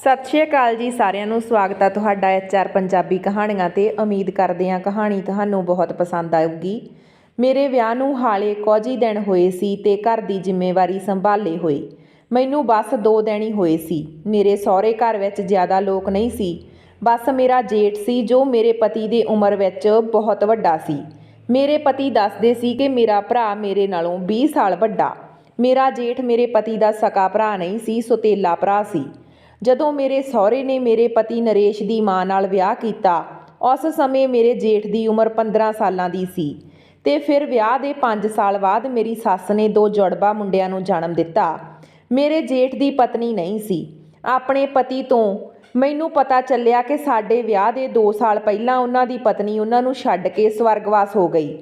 ਸਤਿ ਸ਼੍ਰੀ ਅਕਾਲ ਜੀ ਸਾਰਿਆਂ ਨੂੰ, ਸਵਾਗਤ ਹੈ ਤੁਹਾਡਾ ਐਚਆਰ ਪੰਜਾਬੀ ਕਹਾਣੀਆਂ ਤੇ ਉਮੀਦ ਕਰਦੇ ਹਾਂ ਕਹਾਣੀ ਤੁਹਾਨੂੰ ਬਹੁਤ ਪਸੰਦ ਆਊਗੀ। ਮੇਰੇ ਵਿਆਹ ਨੂੰ ਹਾਲੇ ਕੁਝ ਹੀ ਦਿਨ ਹੋਏ ਸੀ ਤੇ ਘਰ ਦੀ ਜ਼ਿੰਮੇਵਾਰੀ ਸੰਭਾਲੇ ਹੋਏ। ਮੈਨੂੰ ਬਸ 2 ਦਿਨ ਹੀ ਹੋਏ ਸੀ। ਮੇਰੇ ਸਹੁਰੇ ਘਰ ਵਿੱਚ ਜ਼ਿਆਦਾ ਲੋਕ ਨਹੀਂ ਸੀ। ਬਸ ਮੇਰਾ ਜੇਠ ਸੀ ਜੋ ਮੇਰੇ ਪਤੀ ਦੇ ਉਮਰ ਵਿੱਚ ਬਹੁਤ ਵੱਡਾ ਸੀ। ਮੇਰੇ ਪਤੀ ਦੱਸਦੇ ਸੀ ਕਿ ਮੇਰਾ ਭਰਾ ਮੇਰੇ ਨਾਲੋਂ 20 ਸਾਲ ਵੱਡਾ। ਮੇਰਾ ਜੇਠ ਮੇਰੇ ਪਤੀ ਦਾ ਸਕਾ ਭਰਾ ਨਹੀਂ ਸੀ, ਸੁਤੇਲਾ ਭਰਾ ਸੀ। ਜਦੋਂ ਮੇਰੇ ਸਹੁਰੇ ਨੇ ਮੇਰੇ ਪਤੀ ਨਰੇਸ਼ ਦੀ ਮਾਂ ਨਾਲ ਵਿਆਹ ਕੀਤਾ, ਉਸ ਸਮੇਂ ਮੇਰੇ ਜੇਠ ਦੀ ਉਮਰ 15 ਸਾਲਾਂ ਦੀ ਸੀ ਤੇ ਫਿਰ ਵਿਆਹ ਦੇ 5 ਸਾਲ ਬਾਅਦ ਮੇਰੀ ਸੱਸ ਨੇ ਦੋ ਜੁੜਵਾ ਮੁੰਡਿਆਂ ਨੂੰ ਜਨਮ ਦਿੱਤਾ। ਮੇਰੇ ਜੇਠ ਦੀ ਪਤਨੀ ਨਹੀਂ ਸੀ। ਆਪਣੇ ਪਤੀ ਤੋਂ ਮੈਨੂੰ ਪਤਾ ਚੱਲਿਆ ਕਿ ਸਾਡੇ ਵਿਆਹ ਦੇ 2 ਸਾਲ ਪਹਿਲਾਂ ਉਹਨਾਂ ਦੀ ਪਤਨੀ ਉਹਨਾਂ ਨੂੰ ਛੱਡ ਕੇ ਸਵਰਗਵਾਸ ਹੋ ਗਈ।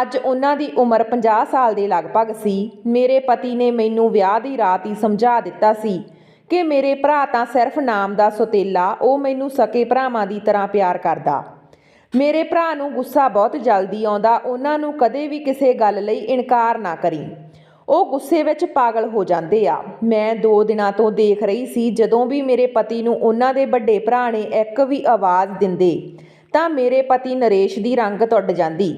ਅੱਜ ਉਹਨਾਂ ਦੀ ਉਮਰ 50 ਸਾਲ ਦੇ ਲਗਭਗ ਸੀ। ਮੇਰੇ ਪਤੀ ਨੇ ਮੈਨੂੰ ਵਿਆਹ ਦੀ ਰਾਤ ਹੀ ਸਮਝਾ ਦਿੱਤਾ ਸੀ ਕਿ ਮੇਰੇ ਭਰਾ ਤਾਂ ਸਿਰਫ ਨਾਮ ਦਾ ਸੁਤੇਲਾ, ਉਹ ਮੈਨੂੰ ਸਕੇ ਭਰਾਵਾਂ ਦੀ ਤਰ੍ਹਾਂ ਪਿਆਰ ਕਰਦਾ। ਮੇਰੇ ਭਰਾ ਨੂੰ ਗੁੱਸਾ ਬਹੁਤ ਜਲਦੀ ਆਉਂਦਾ, ਉਹਨਾਂ ਨੂੰ ਕਦੇ ਵੀ ਕਿਸੇ ਗੱਲ ਲਈ ਇਨਕਾਰ ਨਾ ਕਰੀ। ਉਹ ਗੁੱਸੇ ਵਿੱਚ ਪਾਗਲ ਹੋ ਜਾਂਦੇ ਆ। ਮੈਂ 2 ਦਿਨਾਂ ਤੋਂ ਦੇਖ ਰਹੀ ਸੀ, ਜਦੋਂ ਵੀ ਮੇਰੇ ਪਤੀ ਨੂੰ ਉਹਨਾਂ ਦੇ ਵੱਡੇ ਭਰਾ ਨੇ ਇੱਕ ਵੀ ਆਵਾਜ਼ ਦਿੰਦੇ, ਤਾਂ ਮੇਰੇ ਪਤੀ ਨਰੇਸ਼ ਦੀ ਰੰਗ ਟੁੱਟ ਜਾਂਦੀ।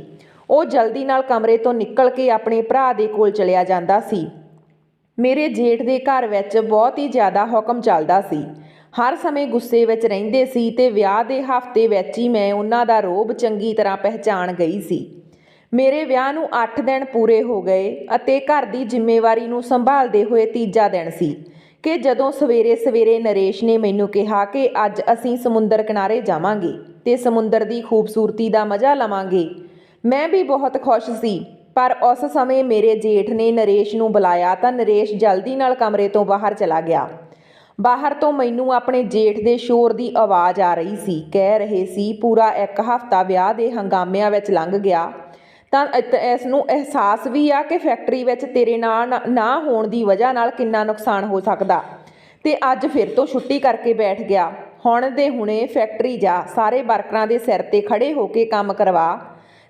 ਉਹ ਜਲਦੀ ਨਾਲ ਕਮਰੇ ਤੋਂ ਨਿਕਲ ਕੇ ਆਪਣੇ ਭਰਾ ਦੇ ਕੋਲ ਚਲਿਆ ਜਾਂਦਾ ਸੀ। ਮੇਰੇ ਜੇਠ ਦੇ ਘਰ ਵਿੱਚ ਬਹੁਤ ਹੀ ਜ਼ਿਆਦਾ ਹੁਕਮ ਚੱਲਦਾ ਸੀ। ਹਰ ਸਮੇਂ ਗੁੱਸੇ ਵਿੱਚ ਰਹਿੰਦੇ ਸੀ ਤੇ ਵਿਆਹ ਦੇ ਹਫ਼ਤੇ ਵਿੱਚ ਹੀ ਮੈਂ ਉਹਨਾਂ ਦਾ ਰੋਬ ਚੰਗੀ ਤਰ੍ਹਾਂ ਪਹਿਚਾਣ ਗਈ ਸੀ। ਮੇਰੇ ਵਿਆਹ ਨੂੰ 8 ਦਿਨ ਪੂਰੇ ਹੋ ਗਏ ਅਤੇ ਘਰ ਦੀ ਜ਼ਿੰਮੇਵਾਰੀ ਨੂੰ ਸੰਭਾਲਦੇ ਹੋਏ ਤੀਜਾ ਦਿਨ ਸੀ ਕਿ ਜਦੋਂ ਸਵੇਰੇ ਸਵੇਰੇ ਨਰੇਸ਼ ਨੇ ਮੈਨੂੰ ਕਿਹਾ ਕਿ ਅੱਜ ਅਸੀਂ ਸਮੁੰਦਰ ਕਿਨਾਰੇ ਜਾਵਾਂਗੇ ਤੇ ਸਮੁੰਦਰ ਦੀ ਖੂਬਸੂਰਤੀ ਦਾ ਮਜ਼ਾ ਲਵਾਂਗੇ, ਮੈਂ ਵੀ ਬਹੁਤ ਖੁਸ਼ ਸੀ ਪਰ ਉਸ ਸਮੇਂ ਮੇਰੇ ਜੇਠ ਨੇ ਨਰੇਸ਼ ਨੂੰ ਬੁਲਾਇਆ ਤਾਂ ਨਰੇਸ਼ ਜਲਦੀ ਨਾਲ ਕਮਰੇ ਤੋਂ ਬਾਹਰ ਚਲਾ ਗਿਆ। ਬਾਹਰ ਤੋਂ ਮੈਨੂੰ ਆਪਣੇ ਜੇਠ ਦੇ ਸ਼ੋਰ ਦੀ ਆਵਾਜ਼ ਆ ਰਹੀ ਸੀ। ਕਹਿ ਰਹੇ ਸੀ, ਪੂਰਾ ਇੱਕ ਹਫ਼ਤਾ ਵਿਆਹ ਦੇ ਹੰਗਾਮਿਆਂ ਵਿੱਚ ਲੰਘ ਗਿਆ। ਤਾਂ ਇਤ- ਇਸ ਨੂੰ ਅਹਿਸਾਸ ਵੀ ਆ ਕਿ ਫੈਕਟਰੀ ਵਿੱਚ ਤੇਰੇ ਨਾਲ ਨਾ- ਨਾ ਹੋਣ ਦੀ ਵਜ੍ਹਾ ਨਾਲ ਕਿੰਨਾ ਨੁਕਸਾਨ ਹੋ ਸਕਦਾ। ਤੇ ਅੱਜ ਫਿਰ ਤੋਂ ਛੁੱਟੀ ਕਰਕੇ ਬੈਠ ਗਿਆ। ਹੁਣ ਦੇ ਹੁਣੇ ਫੈਕਟਰੀ ਜਾ, ਸਾਰੇ ਵਰਕਰਾਂ ਦੇ ਸਿਰ ਤੇ ਖੜੇ ਹੋ ਕੇ ਕੰਮ ਕਰਵਾ।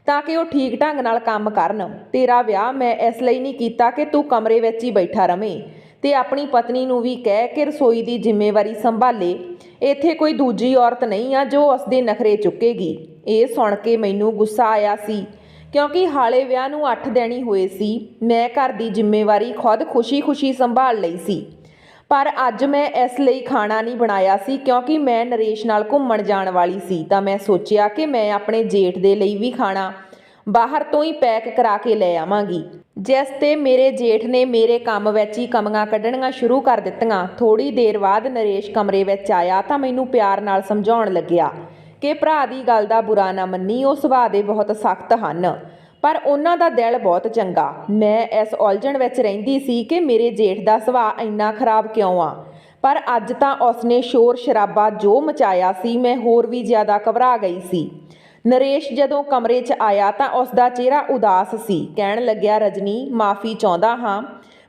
ਤਾਂ ਕਿ ਉਹ ਠੀਕ ਢੰਗ ਨਾਲ ਕੰਮ ਕਰਨ। ਤੇਰਾ ਵਿਆਹ ਮੈਂ ਇਸ ਲਈ ਨਹੀਂ ਕੀਤਾ ਕਿ ਤੂੰ ਕਮਰੇ ਵਿੱਚ ਹੀ ਬੈਠਾ ਰਵੇਂ। ਤੇ ਆਪਣੀ ਪਤਨੀ ਨੂੰ ਵੀ ਕਹਿ ਕਿ ਰਸੋਈ ਦੀ ਜ਼ਿੰਮੇਵਾਰੀ ਸੰਭਾਲੇ। ਇੱਥੇ ਕੋਈ ਦੂਜੀ ਔਰਤ ਨਹੀਂ ਆ ਜੋ ਉਸ ਦੇ ਨਖਰੇ ਚੁੱਕੇਗੀ। ਇਹ ਸੁਣ ਕੇ ਮੈਨੂੰ ਗੁੱਸਾ ਆਇਆ ਸੀ, ਕਿਉਂਕਿ ਹਾਲੇ ਵਿਆਹ ਨੂੰ 8 ਦਿਨ ਹੀ ਹੋਏ ਸੀ। ਮੈਂ ਘਰ ਦੀ ਜ਼ਿੰਮੇਵਾਰੀ ਖੁਦ ਖੁਸ਼ੀ-ਖੁਸ਼ੀ ਸੰਭਾਲ ਲਈ ਸੀ। ਪਰ ਅੱਜ ਮੈਂ ਇਸ ਲਈ ਖਾਣਾ ਨਹੀਂ ਬਣਾਇਆ ਸੀ ਕਿਉਂਕਿ ਮੈਂ ਨਰੇਸ਼ ਨਾਲ ਘੁੰਮਣ ਜਾਣ ਵਾਲੀ ਸੀ ਤਾਂ ਮੈਂ ਸੋਚਿਆ ਕਿ ਮੈਂ ਆਪਣੇ ਜੇਠ ਦੇ ਲਈ ਵੀ ਖਾਣਾ ਬਾਹਰ ਤੋਂ ਹੀ ਪੈਕ ਕਰਾ ਕੇ ਲੈ ਆਵਾਂਗੀ। ਜਿਸ ਤੇ ਮੇਰੇ ਜੇਠ ਨੇ ਮੇਰੇ ਕੰਮ ਵਿੱਚ ਹੀ ਕਮੀਆਂ ਕੱਢਣੀਆਂ ਸ਼ੁਰੂ ਕਰ ਦਿੱਤੀਆਂ। ਥੋੜੀ ਦੇਰ ਬਾਅਦ ਨਰੇਸ਼ ਕਮਰੇ ਵਿੱਚ ਆਇਆ ਤਾਂ ਮੈਨੂੰ ਪਿਆਰ ਨਾਲ ਸਮਝਾਉਣ ਲੱਗਿਆ ਕਿ ਭਰਾ ਦੀ ਗੱਲ ਦਾ ਬੁਰਾ ਨਾ ਮੰਨੀ, ਉਹ ਸੁਭਾਅ ਦੇ ਬਹੁਤ ਸਖਤ ਹਨ। ਪਰ ਉਹਨਾਂ ਦਾ ਦਿਲ ਬਹੁਤ ਚੰਗਾ। ਮੈਂ ਇਸ ਉਲਝਣ ਵਿੱਚ ਰਹਿੰਦੀ ਸੀ ਕਿ ਮੇਰੇ ਜੇਠ ਦਾ ਸੁਭਾਅ ਇੰਨਾ ਖਰਾਬ ਕਿਉਂ ਆ? ਪਰ ਅੱਜ ਤਾਂ ਉਸਨੇ ਸ਼ੋਰ ਸ਼ਰਾਬਾ ਜੋ ਮਚਾਇਆ ਸੀ, ਮੈਂ ਹੋਰ ਵੀ ਜ਼ਿਆਦਾ ਘਬਰਾ ਗਈ ਸੀ। ਨਰੇਸ਼ ਜਦੋਂ ਕਮਰੇ 'ਚ ਆਇਆ ਤਾਂ ਉਸ ਦਾ ਚਿਹਰਾ ਉਦਾਸ ਸੀ। ਕਹਿਣ ਲੱਗਿਆ, ਰਜਨੀ, ਮਾਫੀ ਚਾਹੁੰਦਾ ਹਾਂ,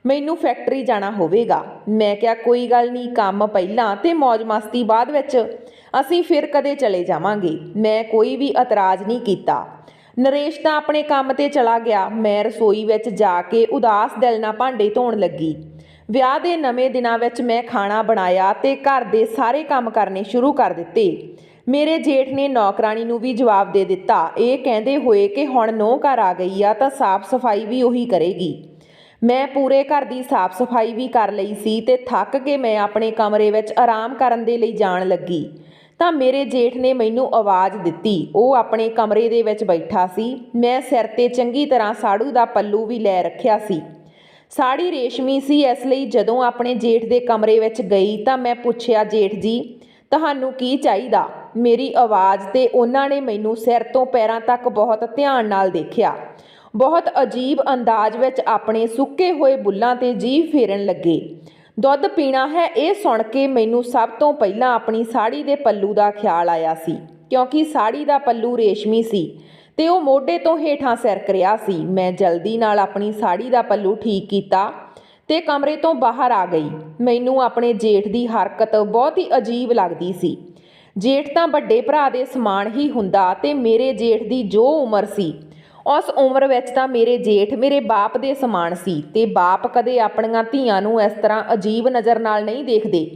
ਮੈਨੂੰ ਫੈਕਟਰੀ ਜਾਣਾ ਹੋਵੇਗਾ। ਮੈਂ ਕਿਹਾ, ਕੋਈ ਗੱਲ ਨਹੀਂ, ਕੰਮ ਪਹਿਲਾਂ ਤੇ ਮौज ਮਸਤੀ ਬਾਅਦ ਵਿੱਚ। ਅਸੀਂ ਫਿਰ ਕਦੇ ਚਲੇ ਜਾਵਾਂਗੇ। ਮੈਂ ਕੋਈ ਵੀ ਇਤਰਾਜ਼ ਨਹੀਂ ਕੀਤਾ। ਨਰੇਸ਼ ਤਾਂ ਆਪਣੇ ਕੰਮ ਤੇ ਚਲਾ ਗਿਆ। ਮੈਂ ਰਸੋਈ ਵਿੱਚ ਜਾ ਕੇ ਉਦਾਸ ਦਿਲ ਨਾਲ ਭਾਂਡੇ ਧੋਣ ਲੱਗੀ। ਵਿਆਹ ਦੇ ਨਵੇਂ ਦਿਨਾਂ ਵਿੱਚ ਮੈਂ ਖਾਣਾ ਬਣਾਇਆ ਤੇ ਘਰ ਦੇ ਸਾਰੇ ਕੰਮ ਕਰਨੇ ਸ਼ੁਰੂ ਕਰ ਦਿੱਤੇ। ਮੇਰੇ ਜੇਠ ਨੇ ਨੌਕਰਾਨੀ ਨੂੰ ਵੀ ਜਵਾਬ ਦੇ ਦਿੱਤਾ। ਇਹ ਕਹਿੰਦੇ ਹੋਏ ਕਿ ਹੁਣ ਨੌ ਘਰ ਆ ਗਈ ਆ ਤਾਂ ਸਾਫ਼ ਸਫ਼ਾਈ ਵੀ ਉਹੀ ਕਰੇਗੀ। ਮੈਂ ਪੂਰੇ ਘਰ ਦੀ ਸਾਫ਼ ਸਫ਼ਾਈ ਵੀ ਕਰ ਲਈ ਸੀ ਤੇ ਥੱਕ ਕੇ ਮੈਂ ਆਪਣੇ ਕਮਰੇ ਵਿੱਚ ਆਰਾਮ ਕਰਨ ਦੇ ਲਈ ਜਾਣ ਲੱਗੀ। ਤਾਂ ਮੇਰੇ ਜੇਠ ਨੇ ਮੈਨੂੰ ਆਵਾਜ਼ ਦਿੱਤੀ। ਉਹ ਆਪਣੇ ਕਮਰੇ ਦੇ ਵਿੱਚ ਬੈਠਾ ਸੀ। ਮੈਂ ਸਿਰ ਤੇ ਚੰਗੀ ਤਰ੍ਹਾਂ ਸਾੜੂ ਦਾ ਪੱਲੂ ਵੀ ਲੈ ਰੱਖਿਆ ਸੀ। ਸਾੜੀ ਰੇਸ਼ਮੀ ਸੀ, ਇਸ ਲਈ ਜਦੋਂ ਆਪਣੇ ਜੇਠ ਦੇ ਕਮਰੇ ਵਿੱਚ ਗਈ ਤਾਂ ਮੈਂ ਪੁੱਛਿਆ, ਜੇਠ ਜੀ, ਤੁਹਾਨੂੰ ਕੀ ਚਾਹੀਦਾ? ਮੇਰੀ ਆਵਾਜ਼ ਤੇ ਉਹਨਾਂ ਨੇ ਮੈਨੂੰ ਸਿਰ ਤੋਂ ਪੈਰਾਂ ਤੱਕ ਬਹੁਤ ਧਿਆਨ ਨਾਲ ਦੇਖਿਆ। ਬਹੁਤ ਅਜੀਬ ਅੰਦਾਜ਼ ਵਿੱਚ ਆਪਣੇ ਸੁੱਕੇ ਹੋਏ ਬੁੱਲਾਂ ਤੇ ਜੀਭ ਫੇਰਨ ਲੱਗੇ। ਦੁੱਧ ਪੀਣਾ ਹੈ, ਇਹ ਸੁਣ ਕੇ ਮੈਨੂੰ ਸਭ ਤੋਂ ਪਹਿਲਾਂ ਆਪਣੀ ਸਾੜੀ ਦੇ ਪੱਲੂ ਦਾ ਖਿਆਲ ਆਇਆ ਸੀ, ਕਿਉਂਕਿ ਸਾੜੀ ਦਾ ਪੱਲੂ ਰੇਸ਼ਮੀ ਸੀ ਤੇ ਉਹ ਮੋਢੇ ਤੋਂ ਹੇਠਾਂ ਸਿਰਕ ਰਿਹਾ ਸੀ। ਮੈਂ ਜਲਦੀ ਨਾਲ ਆਪਣੀ ਸਾੜੀ ਦਾ ਪੱਲੂ ਠੀਕ ਕੀਤਾ ਤੇ ਕਮਰੇ ਤੋਂ ਬਾਹਰ ਆ ਗਈ। ਮੈਨੂੰ ਆਪਣੇ ਜੇਠ ਦੀ ਹਰਕਤ ਬਹੁਤ ਹੀ ਅਜੀਬ ਲੱਗਦੀ ਸੀ। ਜੇਠ ਤਾਂ ਵੱਡੇ ਭਰਾ ਦੇ ਸਮਾਨ ਹੀ ਹੁੰਦਾ ਤੇ ਮੇਰੇ ਜੇਠ ਦੀ ਜੋ ਉਮਰ ਸੀ ਉਸ ਉਮਰ ਵਿੱਚ ਤਾਂ ਮੇਰੇ ਜੇਠ ਮੇਰੇ ਬਾਪ ਦੇ ਸਮਾਨ ਸੀ ਤੇ ਬਾਪ ਕਦੇ ਆਪਣੀਆਂ ਧੀਆਂ ਨੂੰ ਇਸ ਤਰ੍ਹਾਂ ਅਜੀਬ ਨਜ਼ਰ ਨਾਲ ਨਹੀਂ ਦੇਖਦੇ।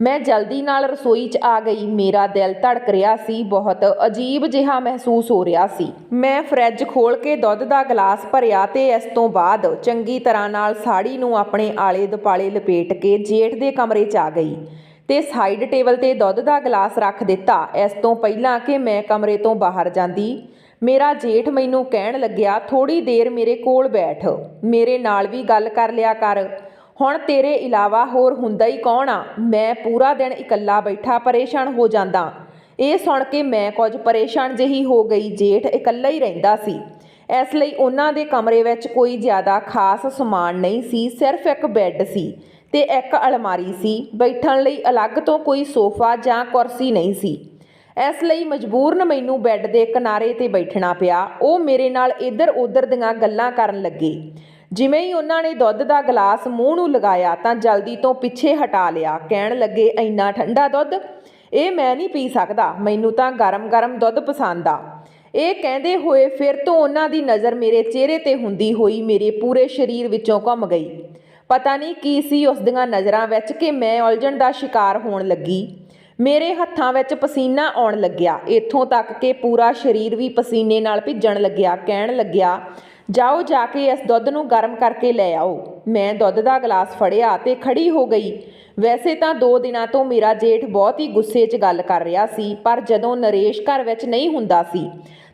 ਮੈਂ ਜਲਦੀ ਨਾਲ ਰਸੋਈ 'ਚ ਆ ਗਈ। ਮੇਰਾ ਦਿਲ ਧੜਕ ਰਿਹਾ ਸੀ। ਬਹੁਤ ਅਜੀਬ ਜਿਹਾ ਮਹਿਸੂਸ ਹੋ ਰਿਹਾ ਸੀ। ਮੈਂ ਫਰਿੱਜ ਖੋਲ ਕੇ ਦੁੱਧ ਦਾ ਗਲਾਸ ਭਰਿਆ ਤੇ ਇਸ ਤੋਂ ਬਾਅਦ ਚੰਗੀ ਤਰ੍ਹਾਂ ਨਾਲ ਸਾੜੀ ਨੂੰ ਆਪਣੇ ਆਲੇ ਦੁਪਾਲੇ ਲਪੇਟ ਕੇ ਜੇਠ ਦੇ ਕਮਰੇ 'ਚ ਆ ਗਈ ਤੇ ਸਾਈਡ ਟੇਬਲ ਤੇ ਦੁੱਧ ਦਾ ਗਲਾਸ ਰੱਖ ਦਿੱਤਾ। ਇਸ ਤੋਂ ਪਹਿਲਾਂ ਕਿ ਮੈਂ ਕਮਰੇ ਤੋਂ ਬਾਹਰ ਜਾਂਦੀ ਮੇਰਾ ਜੇਠ ਮੈਨੂੰ ਕਹਿਣ ਲੱਗਿਆ ਥੋੜੀ ਦੇਰ ਮੇਰੇ ਕੋਲ ਬੈਠ, ਮੇਰੇ ਨਾਲ ਵੀ ਗੱਲ ਕਰ ਲਿਆ ਕਰ। ਹੁਣ ਤੇਰੇ ਇਲਾਵਾ ਹੋਰ ਹੁੰਦਾ ਹੀ ਕੌਣ ਆ? ਮੈਂ ਪੂਰਾ ਦਿਨ ਇਕੱਲਾ ਬੈਠਾ ਪਰੇਸ਼ਾਨ ਹੋ ਜਾਂਦਾ। ਇਹ ਸੁਣ ਕੇ ਮੈਂ ਕੁਝ ਪਰੇਸ਼ਾਨ ਜਿਹੀ ਹੋ ਗਈ, ਜੇਠ ਇਕੱਲਾ ਹੀ ਰਹਿੰਦਾ ਸੀ। ਇਸ ਲਈ ਉਹਨਾਂ ਦੇ ਕਮਰੇ ਵਿੱਚ ਕੋਈ ਜ਼ਿਆਦਾ ਖਾਸ ਸਮਾਨ ਨਹੀਂ ਸੀ, ਸਿਰਫ ਇੱਕ ਬੈੱਡ ਸੀ ਤੇ ਇੱਕ ਅਲਮਾਰੀ ਸੀ। ਬੈਠਣ ਲਈ ਅਲੱਗ ਤੋਂ ਕੋਈ ਸੋਫਾ ਜਾਂ ਕੁਰਸੀ ਨਹੀਂ ਸੀ। ਇਸ ਲਈ ਮਜਬੂਰਨ ਮੈਨੂੰ ਬੈੱਡ ਦੇ ਕਿਨਾਰੇ ਤੇ ਬੈਠਣਾ ਪਿਆ। ਉਹ ਮੇਰੇ ਨਾਲ ਇੱਧਰ ਉੱਧਰ ਦੀਆਂ ਗੱਲਾਂ ਕਰਨ ਲੱਗੇ। ਜਿਵੇਂ ਹੀ ਉਹਨਾਂ ਨੇ ਦੁੱਧ ਦਾ ਗਲਾਸ ਮੂੰਹ ਨੂੰ ਲਗਾਇਆ ਤਾਂ ਜਲਦੀ ਤੋਂ ਪਿੱਛੇ ਹਟਾ ਲਿਆ। ਕਹਿਣ ਲੱਗੇ, ਇੰਨਾ ਠੰਡਾ ਦੁੱਧ? ਇਹ ਮੈਂ ਨਹੀਂ ਪੀ ਸਕਦਾ। ਮੈਨੂੰ ਤਾਂ ਗਰਮ-ਗਰਮ ਦੁੱਧ ਪਸੰਦ ਆ। ਇਹ ਕਹਿੰਦੇ ਹੋਏ ਫਿਰ ਤੋਂ ਉਹਨਾਂ ਦੀ ਨਜ਼ਰ ਮੇਰੇ ਚਿਹਰੇ ਤੇ ਹੁੰਦੀ ਹੋਈ ਮੇਰੇ ਪੂਰੇ ਸਰੀਰ ਵਿੱਚੋਂ ਘੁੰਮ ਗਈ। ਪਤਾ ਨਹੀਂ ਕੀ ਸੀ ਉਸ ਦੀਆਂ ਨਜ਼ਰਾਂ ਵਿੱਚ ਕਿ ਮੈਂ ਉਲਝਣ ਦਾ ਸ਼ਿਕਾਰ ਹੋਣ ਲੱਗੀ। ਮੇਰੇ ਹੱਥਾਂ ਵਿੱਚ ਪਸੀਨਾ ਆਉਣ ਲੱਗਿਆ। ਇੱਥੋਂ ਤੱਕ ਕਿ ਪੂਰਾ ਸਰੀਰ ਵੀ ਪਸੀਨੇ ਨਾਲ ਭਿੱਜਣ ਲੱਗਿਆ, ਕਹਿਣ ਲੱਗਿਆ, ਜਾਓ ਜਾ ਕੇ ਇਸ ਦੁੱਧ ਨੂੰ ਗਰਮ ਕਰਕੇ ਲੈ ਆਓ। ਮੈਂ ਦੁੱਧ ਦਾ ਗਲਾਸ ਫੜਿਆ ਤੇ ਖੜੀ ਹੋ ਗਈ। ਵੈਸੇ ਤਾਂ 2 ਦਿਨਾਂ ਤੋਂ ਮੇਰਾ ਜੇਠ ਬਹੁਤ ਹੀ ਗੁੱਸੇ 'ਚ ਗੱਲ ਕਰ ਰਿਹਾ ਸੀ, ਪਰ ਜਦੋਂ ਨਰੇਸ਼ ਘਰ ਵਿੱਚ ਨਹੀਂ ਹੁੰਦਾ ਸੀ,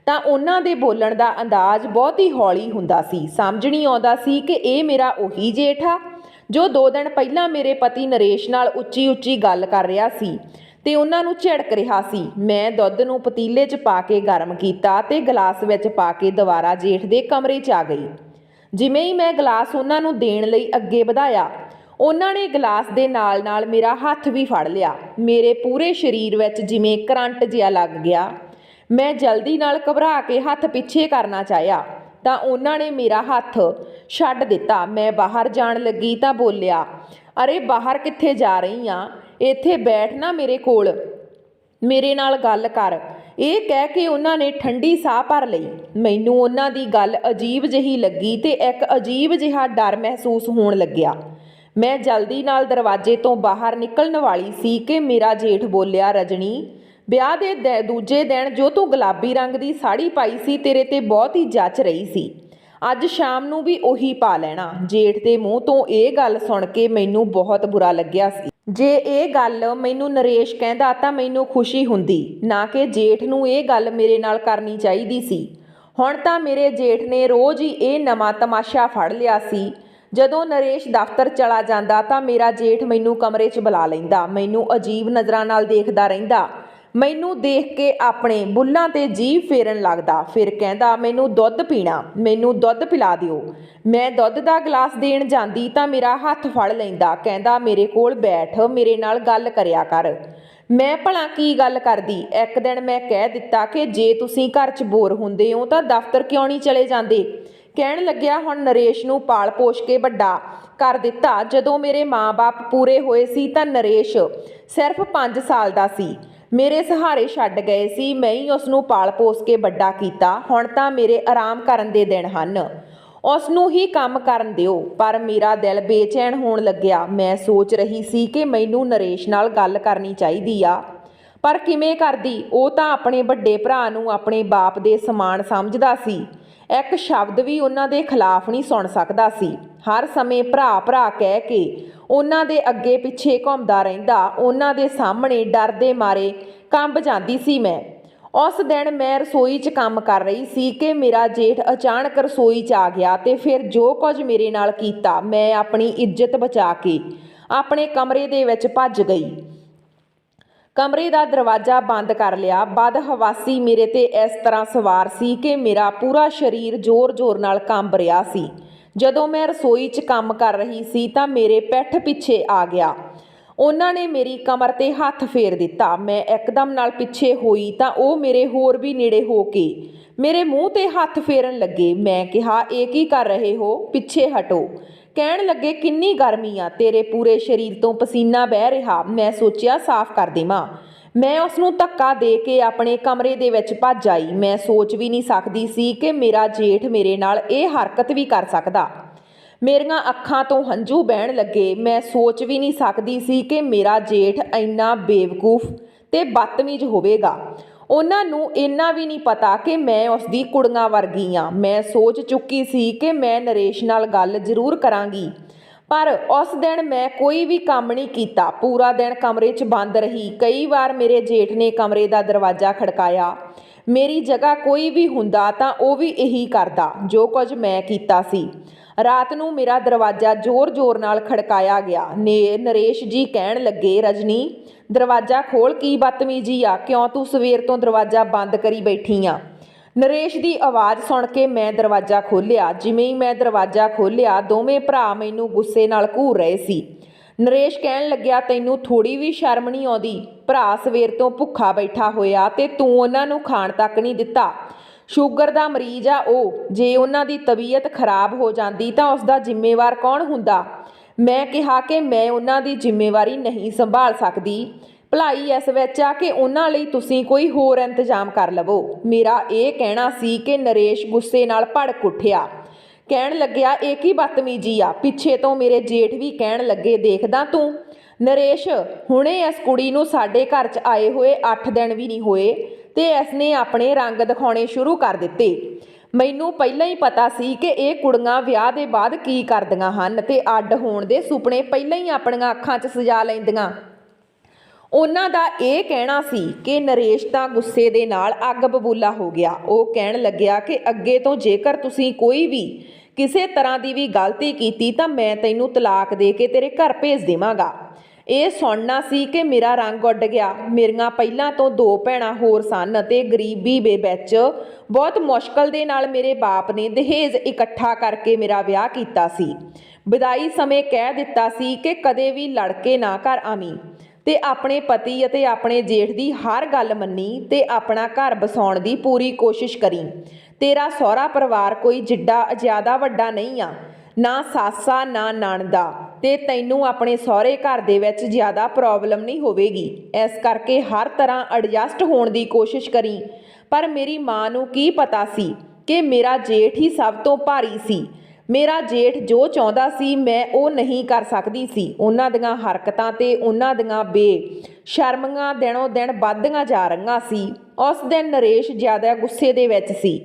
ਤਾਂ ਉਹਨਾਂ ਦੇ ਬੋਲਣ ਦਾ ਅੰਦਾਜ਼ ਬਹੁਤ ਹੀ ਹੌਲੀ ਹੁੰਦਾ ਸੀ। ਸਮਝ ਨਹੀਂ ਆਉਂਦਾ ਸੀ ਕਿ ਇਹ ਮੇਰਾ ਉਹੀ ਜੇਠ ਆ, ਜੋ 2 ਦਿਨ ਪਹਿਲਾਂ ਮੇਰੇ ਪਤੀ ਨਰੇਸ਼ ਨਾਲ ਉੱਚੀ ਉੱਚੀ ਗੱਲ ਕਰ ਰਿਹਾ ਸੀ। ਤੇ ਉਹਨਾਂ ਨੂੰ ਝਿੜਕ ਰਿਹਾ ਸੀ। ਮੈਂ ਦੁੱਧ ਨੂੰ ਪਤੀਲੇ 'ਚ ਪਾ ਕੇ ਗਰਮ ਕੀਤਾ ਤੇ ਗਲਾਸ ਵਿੱਚ ਪਾ ਕੇ ਦੁਬਾਰਾ ਜੇਠ ਦੇ ਕਮਰੇ 'ਚ ਆ ਗਈ। ਜਿਵੇਂ ਹੀ ਮੈਂ ਗਲਾਸ ਉਹਨਾਂ ਨੂੰ ਦੇਣ ਲਈ ਅੱਗੇ ਵਧਾਇਆ, ਉਹਨਾਂ ਨੇ ਗਲਾਸ ਦੇ ਨਾਲ-ਨਾਲ ਮੇਰਾ ਹੱਥ ਵੀ ਫੜ ਲਿਆ। ਮੇਰੇ ਪੂਰੇ ਸਰੀਰ ਵਿੱਚ ਜਿਵੇਂ ਕਰੰਟ ਜਿਹਾ ਲੱਗ ਗਿਆ। ਮੈਂ ਜਲਦੀ ਨਾਲ ਘਬਰਾ ਕੇ ਹੱਥ ਪਿੱਛੇ ਕਰਨਾ ਚਾਹਿਆ, ਤਾਂ ਉਹਨਾਂ ਨੇ ਮੇਰਾ ਹੱਥ ਛੱਡ ਦਿੱਤਾ। ਮੈਂ ਬਾਹਰ ਜਾਣ ਲੱਗੀ ਤਾਂ ਬੋਲਿਆ, ਅਰੇ ਬਾਹਰ ਕਿੱਥੇ ਜਾ ਰਹੀ ਆ? ਇੱਥੇ ਬੈਠ ਨਾ ਮੇਰੇ ਕੋਲ। ਮੇਰੇ ਨਾਲ ਗੱਲ ਕਰ। ਇਹ ਕਹਿ ਕੇ ਉਹਨਾਂ ਨੇ ਠੰਡੀ ਸਾਹ ਭਰ ਲਈ। ਮੈਨੂੰ ਉਹਨਾਂ ਦੀ ਗੱਲ ਅਜੀਬ ਜਿਹੀ ਲੱਗੀ ਤੇ ਇੱਕ ਅਜੀਬ ਜਿਹਾ ਡਰ ਮਹਿਸੂਸ ਹੋਣ ਲੱਗਿਆ। ਮੈਂ ਜਲਦੀ ਨਾਲ ਦਰਵਾਜ਼ੇ ਤੋਂ ਬਾਹਰ ਨਿਕਲਣ ਵਾਲੀ ਸੀ ਕਿ ਮੇਰਾ ਜੇਠ ਬੋਲਿਆ ਰਜਣੀ ਵਿਆਹ ਦੇ, ਦੂਜੇ ਦਿਨ ਜੋ ਤੂੰ ਗੁਲਾਬੀ ਰੰਗ ਦੀ ਸਾੜੀ ਪਾਈ ਸੀ, ਤੇਰੇ ਤੇ ਬਹੁਤ ਹੀ ਜੱਚ ਰਹੀ ਸੀ। ਅੱਜ ਸ਼ਾਮ ਨੂੰ ਵੀ ਉਹੀ ਪਾ ਲੈਣਾ। ਜੇਠ ਦੇ ਮੂੰਹ ਤੋਂ ਇਹ ਗੱਲ ਸੁਣ ਕੇ ਮੈਨੂੰ ਬਹੁਤ ਬੁਰਾ ਲੱਗਿਆ ਸੀ। ਜੇ ਇਹ ਗੱਲ ਮੈਨੂੰ ਨਰੇਸ਼ ਕਹਿੰਦਾ ਤਾਂ ਮੈਨੂੰ ਖੁਸ਼ੀ ਹੁੰਦੀ, ਨਾ ਕਿ ਜੇਠ ਨੂੰ ਇਹ ਗੱਲ ਮੇਰੇ ਨਾਲ ਕਰਨੀ ਚਾਹੀਦੀ ਸੀ। ਹੁਣ ਤਾਂ ਮੇਰੇ ਜੇਠ ਨੇ ਰੋਜ਼ ਹੀ ਇਹ ਨਵਾਂ ਤਮਾਸ਼ਾ ਫੜ ਲਿਆ ਸੀ। ਜਦੋਂ ਨਰੇਸ਼ ਦਫ਼ਤਰ ਚਲਾ ਜਾਂਦਾ ਤਾਂ ਮੇਰਾ ਜੇਠ ਮੈਨੂੰ ਕਮਰੇ 'ਚ ਬੁਲਾ ਲੈਂਦਾ, ਮੈਨੂੰ ਅਜੀਬ ਨਜ਼ਰਾਂ ਨਾਲ ਦੇਖਦਾ ਰਹਿੰਦਾ। ਮੈਨੂੰ ਦੇਖ ਕੇ ਆਪਣੇ ਬੁੱਲਾਂ ਤੇ ਜੀਭ ਫੇਰਨ ਲੱਗਦਾ। ਫਿਰ ਕਹਿੰਦਾ, ਮੈਨੂੰ ਦੁੱਧ ਪੀਣਾ, ਮੈਨੂੰ ਦੁੱਧ ਪਿਲਾ ਦਿਓ। ਮੈਂ ਦੁੱਧ ਦਾ ਗਲਾਸ ਦੇਣ ਜਾਂਦੀ ਤਾਂ ਮੇਰਾ ਹੱਥ ਫੜ ਲੈਂਦਾ। ਕਹਿੰਦਾ, ਮੇਰੇ ਕੋਲ ਬੈਠ, ਮੇਰੇ ਨਾਲ ਗੱਲ ਕਰਿਆ ਕਰ। ਮੈਂ ਭਲਾ ਕੀ ਗੱਲ ਕਰਦੀ? ਇੱਕ ਦਿਨ ਮੈਂ ਕਹਿ ਦਿੱਤਾ ਕਿ ਜੇ ਤੁਸੀਂ ਘਰ 'ਚ ਬੋਰ ਹੁੰਦੇ ਹੋ ਤਾਂ ਦਫ਼ਤਰ ਕਿਉਂ ਨਹੀਂ ਚਲੇ ਜਾਂਦੇ? ਕਹਿਣ ਲੱਗਿਆ, ਹੁਣ ਨਰੇਸ਼ ਨੂੰ ਪਾਲ ਪੋਸ਼ ਕੇ ਵੱਡਾ ਕਰ ਦਿੱਤਾ। ਜਦੋਂ ਮੇਰੇ ਮਾਂ-ਬਾਪ ਪੂਰੇ ਹੋਏ ਸੀ ਤਾਂ ਨਰੇਸ਼ ਸਿਰਫ 5 ਸਾਲ ਦਾ ਸੀ। ਮੇਰੇ ਸਹਾਰੇ ਛੱਡ ਗਏ ਸੀ, ਮੈਂ ਹੀ ਉਸ ਨੂੰ ਪਾਲ ਪੋਸ ਕੇ ਵੱਡਾ ਕੀਤਾ, ਹੁਣ ਤਾਂ ਮੇਰੇ ਆਰਾਮ ਕਰਨ ਦੇ ਦਿਨ ਹਨ। ਉਸ ਨੂੰ ਹੀ ਕੰਮ ਕਰਨ ਦਿਓ, ਪਰ ਮੇਰਾ ਦਿਲ ਬੇਚੈਨ ਹੋਣ ਲੱਗਿਆ। ਮੈਂ ਸੋਚ ਰਹੀ ਸੀ ਕਿ ਮੈਨੂੰ ਨਰੇਸ਼ ਨਾਲ ਗੱਲ ਕਰਨੀ ਚਾਹੀਦੀ ਆ। ਪਰ ਕਿਵੇਂ ਕਰਦੀ? ਉਹ ਤਾਂ ਆਪਣੇ ਵੱਡੇ ਭਰਾ ਨੂੰ ਆਪਣੇ ਬਾਪ ਦੇ ਸਮਾਨ ਸਮਝਦਾ ਸੀ। ਇੱਕ ਸ਼ਬਦ ਵੀ ਉਹਨਾਂ ਦੇ ਖਿਲਾਫ ਨਹੀਂ ਸੁਣ ਸਕਦਾ ਸੀ। ਹਰ ਸਮੇਂ ਭਰਾ ਭਰਾ ਕਹਿ ਕੇ ਉਹਨਾਂ ਦੇ ਅੱਗੇ ਪਿੱਛੇ ਘੁੰਮਦਾ ਰਹਿੰਦਾ, ਉਹਨਾਂ ਦੇ ਸਾਹਮਣੇ ਡਰ ਦੇ ਮਾਰੇ ਕੰਬ ਜਾਂਦੀ ਸੀ ਮੈਂ। ਉਸ ਦਿਨ ਮੈਂ ਰਸੋਈ 'ਚ ਕੰਮ ਕਰ ਰਹੀ ਸੀ ਕਿ ਮੇਰਾ ਜੇਠ ਅਚਾਨਕ ਰਸੋਈ 'ਚ ਆ ਗਿਆ ਤੇ ਫਿਰ ਜੋ ਕੁਝ ਮੇਰੇ ਨਾਲ ਕੀਤਾ, ਮੈਂ ਆਪਣੀ ਇੱਜ਼ਤ ਬਚਾ ਕੇ ਆਪਣੇ ਕਮਰੇ ਦੇ ਵਿੱਚ ਭੱਜ ਗਈ। ਕਮਰੇ ਦਾ ਦਰਵਾਜ਼ਾ ਬੰਦ ਕਰ ਲਿਆ। ਬਦ ਹਵਾਸੀ ਮੇਰੇ ਤੇ ਇਸ ਤਰ੍ਹਾਂ ਸਵਾਰ ਸੀ ਕਿ ਮੇਰਾ ਪੂਰਾ ਸਰੀਰ ਜ਼ੋਰ-ਜ਼ੋਰ ਨਾਲ ਕੰਬ ਰਿਹਾ ਸੀ। ਜਦੋਂ ਮੈਂ ਰਸੋਈ 'ਚ ਕੰਮ ਕਰ ਰਹੀ ਸੀ ਤਾਂ ਮੇਰੇ ਪਿੱਠ ਪਿੱਛੇ ਆ ਗਿਆ। ਉਹਨਾਂ ਨੇ ਮੇਰੀ ਕਮਰ ਤੇ ਹੱਥ ਫੇਰ ਦਿੱਤਾ। ਮੈਂ ਇੱਕਦਮ ਨਾਲ ਪਿੱਛੇ ਹੋਈ ਤਾਂ ਉਹ ਮੇਰੇ ਹੋਰ ਵੀ ਨੇੜੇ ਹੋ ਕੇ ਮੇਰੇ ਮੂੰਹ ਤੇ ਹੱਥ ਫੇਰਨ ਲੱਗੇ। ਮੈਂ ਕਿਹਾ, ਇਹ ਕੀ ਕਰ ਰਹੇ ਹੋ? ਪਿੱਛੇ ਹਟੋ। ਕਹਿਣ ਲੱਗੇ, ਕਿੰਨੀ ਗਰਮੀ ਆ। ਤੇਰੇ ਪੂਰੇ ਸਰੀਰ ਤੋਂ ਪਸੀਨਾ ਵਹਿ ਰਿਹਾ। ਮੈਂ ਸੋਚਿਆ, ਸਾਫ਼ ਕਰ ਦੇਵਾਂ। ਮੈਂ ਉਸ ਨੂੰ ਧੱਕਾ ਦੇ ਕੇ ਆਪਣੇ ਕਮਰੇ ਦੇ ਵਿੱਚ ਭੱਜ ਆਈ। ਮੈਂ ਸੋਚ ਵੀ ਨਹੀਂ ਸਕਦੀ ਸੀ ਕਿ ਮੇਰਾ ਜੇਠ ਮੇਰੇ ਨਾਲ ਇਹ ਹਰਕਤ ਵੀ ਕਰ ਸਕਦਾ। ਮੇਰੀਆਂ ਅੱਖਾਂ ਤੋਂ ਹੰਝੂ ਬਹਿਣ ਲੱਗੇ। ਮੈਂ ਸੋਚ ਵੀ ਨਹੀਂ ਸਕਦੀ ਸੀ ਕਿ ਮੇਰਾ ਜੇਠ ਇੰਨਾ ਬੇਵਕੂਫ ਤੇ ਬਦਤਮੀਜ਼ ਹੋਵੇਗਾ। ਉਹਨਾਂ ਨੂੰ ਇੰਨਾ ਵੀ ਨਹੀਂ ਪਤਾ ਕਿ ਮੈਂ ਉਸ ਦੀ ਕੁੜੀਆਂ ਵਰਗੀ ਆ। ਮੈਂ ਸੋਚ ਚੁੱਕੀ ਸੀ ਕਿ ਮੈਂ ਨਰੇਸ਼ ਨਾਲ ਗੱਲ ਜ਼ਰੂਰ ਕਰਾਂਗੀ। ਪਰ ਉਸ ਦਿਨ ਮੈਂ ਕੋਈ ਵੀ ਕੰਮ ਨਹੀਂ ਕੀਤਾ। ਪੂਰਾ ਦਿਨ ਕਮਰੇ 'ਚ ਬੰਦ ਰਹੀ। ਕਈ ਵਾਰ ਮੇਰੇ ਜੇਠ ਨੇ ਕਮਰੇ ਦਾ ਦਰਵਾਜ਼ਾ ਖੜਕਾਇਆ। ਮੇਰੀ ਜਗ੍ਹਾ ਕੋਈ ਵੀ ਹੁੰਦਾ ਤਾਂ ਉਹ ਵੀ ਇਹੀ ਕਰਦਾ, ਜੋ ਕੁਝ ਮੈਂ ਕੀਤਾ ਸੀ। ਰਾਤ ਨੂੰ ਮੇਰਾ ਦਰਵਾਜ਼ਾ ਜ਼ੋਰ-ਜ਼ੋਰ ਨਾਲ ਖੜਕਾਇਆ ਗਿਆ। ਨੇ ਨਰੇਸ਼ ਜੀ ਕਹਿਣ ਲੱਗੇ, ਰਜਨੀ, ਦਰਵਾਜ਼ਾ ਖੋਲ ਕੀ ਬਤਮੀਜੀ ਆ? ਕਿਉਂ ਤੂੰ ਸਵੇਰ ਤੋਂ ਦਰਵਾਜ਼ਾ ਬੰਦ ਕਰੀ ਬੈਠੀ ਆ? ਨਰੇਸ਼ ਦੀ ਆਵਾਜ਼ ਸੁਣ ਕੇ ਮੈਂ ਦਰਵਾਜ਼ਾ ਖੋਲ੍ਹਿਆ। ਜਿਵੇਂ ਹੀ ਮੈਂ ਦਰਵਾਜ਼ਾ ਖੋਲ੍ਹਿਆ, ਦੋਵੇਂ ਭਰਾ ਮੈਨੂੰ ਗੁੱਸੇ ਨਾਲ ਘੂਰ ਰਹੇ ਸੀ। ਨਰੇਸ਼ ਕਹਿਣ ਲੱਗਿਆ, ਤੈਨੂੰ ਥੋੜੀ ਵੀ ਸ਼ਰਮ ਨਹੀਂ ਆਉਂਦੀ? ਭਰਾ ਸਵੇਰ ਤੋਂ ਭੁੱਖਾ ਬੈਠਾ ਹੋਇਆ ਤੇ ਤੂੰ ਉਹਨਾਂ ਨੂੰ ਖਾਣ ਤੱਕ ਨਹੀਂ ਦਿੱਤਾ। ਸ਼ੂਗਰ ਦਾ ਮਰੀਜ਼ ਆ ਉਹ। ਜੇ ਉਹਨਾਂ ਦੀ ਤਬੀਅਤ ਖਰਾਬ ਹੋ ਜਾਂਦੀ ਤਾਂ ਉਸ ਦਾ ਜ਼ਿੰਮੇਵਾਰ ਕੌਣ ਹੁੰਦਾ? ਮੈਂ ਕਿਹਾ ਕਿ ਮੈਂ ਉਹਨਾਂ ਦੀ ਜ਼ਿੰਮੇਵਾਰੀ ਨਹੀਂ ਸੰਭਾਲ ਸਕਦੀ। ਭਲਾਈ ਇਸ ਵਿੱਚ ਆ ਕਿ ਉਹਨਾਂ ਲਈ ਤੁਸੀਂ ਕੋਈ ਹੋਰ ਇੰਤਜ਼ਾਮ ਕਰ ਲਵੋ। ਮੇਰਾ ਇਹ ਕਹਿਣਾ ਸੀ ਕਿ ਨਰੇਸ਼ ਗੁੱਸੇ ਨਾਲ ਭੜਕ ਉੱਠਿਆ। ਕਹਿਣ ਲੱਗਿਆ, ਇਹ ਕੀ ਬਦਤਮੀਜੀ ਆ? ਪਿੱਛੇ ਤੋਂ ਮੇਰੇ ਜੇਠ ਵੀ ਕਹਿਣ ਲੱਗੇ, ਦੇਖਦਾ ਤੂੰ? ਨਰੇਸ਼, ਹੁਣੇ ਇਸ ਕੁੜੀ ਨੂੰ ਸਾਡੇ ਘਰ 'ਚ ਆਏ ਹੋਏ 8 ਦਿਨ ਵੀ ਨਹੀਂ ਹੋਏ ਤੇ ਇਸ ਨੇ ਆਪਣੇ ਰੰਗ ਦਿਖਾਉਣੇ ਸ਼ੁਰੂ ਕਰ ਦਿੱਤੇ। ਮੈਨੂੰ ਪਹਿਲਾਂ ਹੀ ਪਤਾ ਸੀ ਕਿ ਇਹ ਕੁੜੀਆਂ ਵਿਆਹ ਦੇ ਬਾਅਦ ਕੀ ਕਰਦੀਆਂ ਹਨ ਤੇ ਅੱਡ ਹੋਣ ਦੇ ਸੁਪਨੇ ਪਹਿਲਾਂ ਹੀ ਆਪਣੀਆਂ ਅੱਖਾਂ 'ਚ ਸਜਾ ਲੈਂਦੀਆਂ। ਉਹਨਾਂ ਦਾ ਇਹ ਕਹਿਣਾ ਸੀ ਕਿ ਨਰੇਸ਼ ਤਾਂ ਗੁੱਸੇ ਦੇ ਨਾਲ ਅੱਗ ਬਬੂਲਾ ਹੋ ਗਿਆ। ਉਹ ਕਹਿਣ ਲੱਗਿਆ ਕਿ ਅੱਗੇ ਤੋਂ ਜੇਕਰ ਤੁਸੀਂ ਕੋਈ ਵੀ ਕਿਸੇ ਤਰ੍ਹਾਂ ਦੀ ਵੀ ਗਲਤੀ ਕੀਤੀ ਤਾਂ ਮੈਂ ਤੈਨੂੰ ਤਲਾਕ ਦੇ ਕੇ ਤੇਰੇ ਘਰ ਭੇਜ ਦੇਵਾਂਗਾ। ਇਹ ਸੁਣਨਾ ਸੀ ਕਿ ਮੇਰਾ ਰੰਗ ਉੱਡ ਗਿਆ। ਮੇਰੀਆਂ ਪਹਿਲਾਂ ਤੋਂ ਦੋ ਭੈਣਾਂ ਹੋਰ ਸਨ ਅਤੇ ਗਰੀਬੀ ਦੇ ਵਿੱਚ ਬਹੁਤ ਮੁਸ਼ਕਲ ਦੇ ਨਾਲ ਮੇਰੇ ਬਾਪ ਨੇ ਦਹੇਜ ਇਕੱਠਾ ਕਰਕੇ ਮੇਰਾ ਵਿਆਹ ਕੀਤਾ ਸੀ। ਵਿਦਾਈ ਸਮੇਂ ਕਹਿ ਦਿੱਤਾ ਸੀ ਕਿ ਕਦੇ ਵੀ ਲੜਕੇ ਨਾ ਘਰ ਆਵੀਂ। ਤੇ ਆਪਣੇ ਪਤੀ ਅਤੇ ਆਪਣੇ ਜੇਠ ਦੀ ਹਰ ਗੱਲ ਮੰਨੀ ਤੇ ਆਪਣਾ ਘਰ ਬਸਾਉਣ ਦੀ ਪੂਰੀ ਕੋਸ਼ਿਸ਼ ਕਰੀ। ਤੇਰਾ ਸਹੁਰਾ ਪਰਿਵਾਰ ਕੋਈ ਜਿੱਡਾ ਜ਼ਿਆਦਾ ਵੱਡਾ ਨਹੀਂ ਆ, ਨਾ ਸਾਸਾ, ਨਾ ਨਣਦਾ ਤੇ ਤੈਨੂੰ ਆਪਣੇ ਸਹੁਰੇ ਘਰ ਦੇ ਵਿੱਚ ਜ਼ਿਆਦਾ ਪ੍ਰੋਬਲਮ ਨਹੀਂ ਹੋਵੇਗੀ। ਇਸ ਕਰਕੇ ਹਰ ਤਰ੍ਹਾਂ ਐਡਜਸਟ ਹੋਣ ਦੀ ਕੋਸ਼ਿਸ਼ ਕਰੀ। ਪਰ ਮੇਰੀ ਮਾਂ ਨੂੰ ਕੀ ਪਤਾ ਸੀ ਕਿ ਮੇਰਾ ਜੇਠ ਹੀ ਸਭ ਤੋਂ ਭਾਰੀ ਸੀ। ਮੇਰਾ ਜੇਠ ਜੋ ਚਾਹੁੰਦਾ ਸੀ ਮੈਂ ਉਹ ਨਹੀਂ ਕਰ ਸਕਦੀ ਸੀ। ਉਹਨਾਂ ਦੀਆਂ ਹਰਕਤਾਂ ਤੇ ਉਹਨਾਂ ਦੀਆਂ ਬੇ ਸ਼ਰਮੀਆਂ ਦਿਨੋਂ ਦਿਨ ਵੱਧਦੀਆਂ ਜਾ ਰਹੀਆਂ ਸੀ। ਉਸ ਦਿਨ ਨਰੇਸ਼ ਜ਼ਿਆਦਾ ਗੁੱਸੇ ਦੇ ਵਿੱਚ ਸੀ।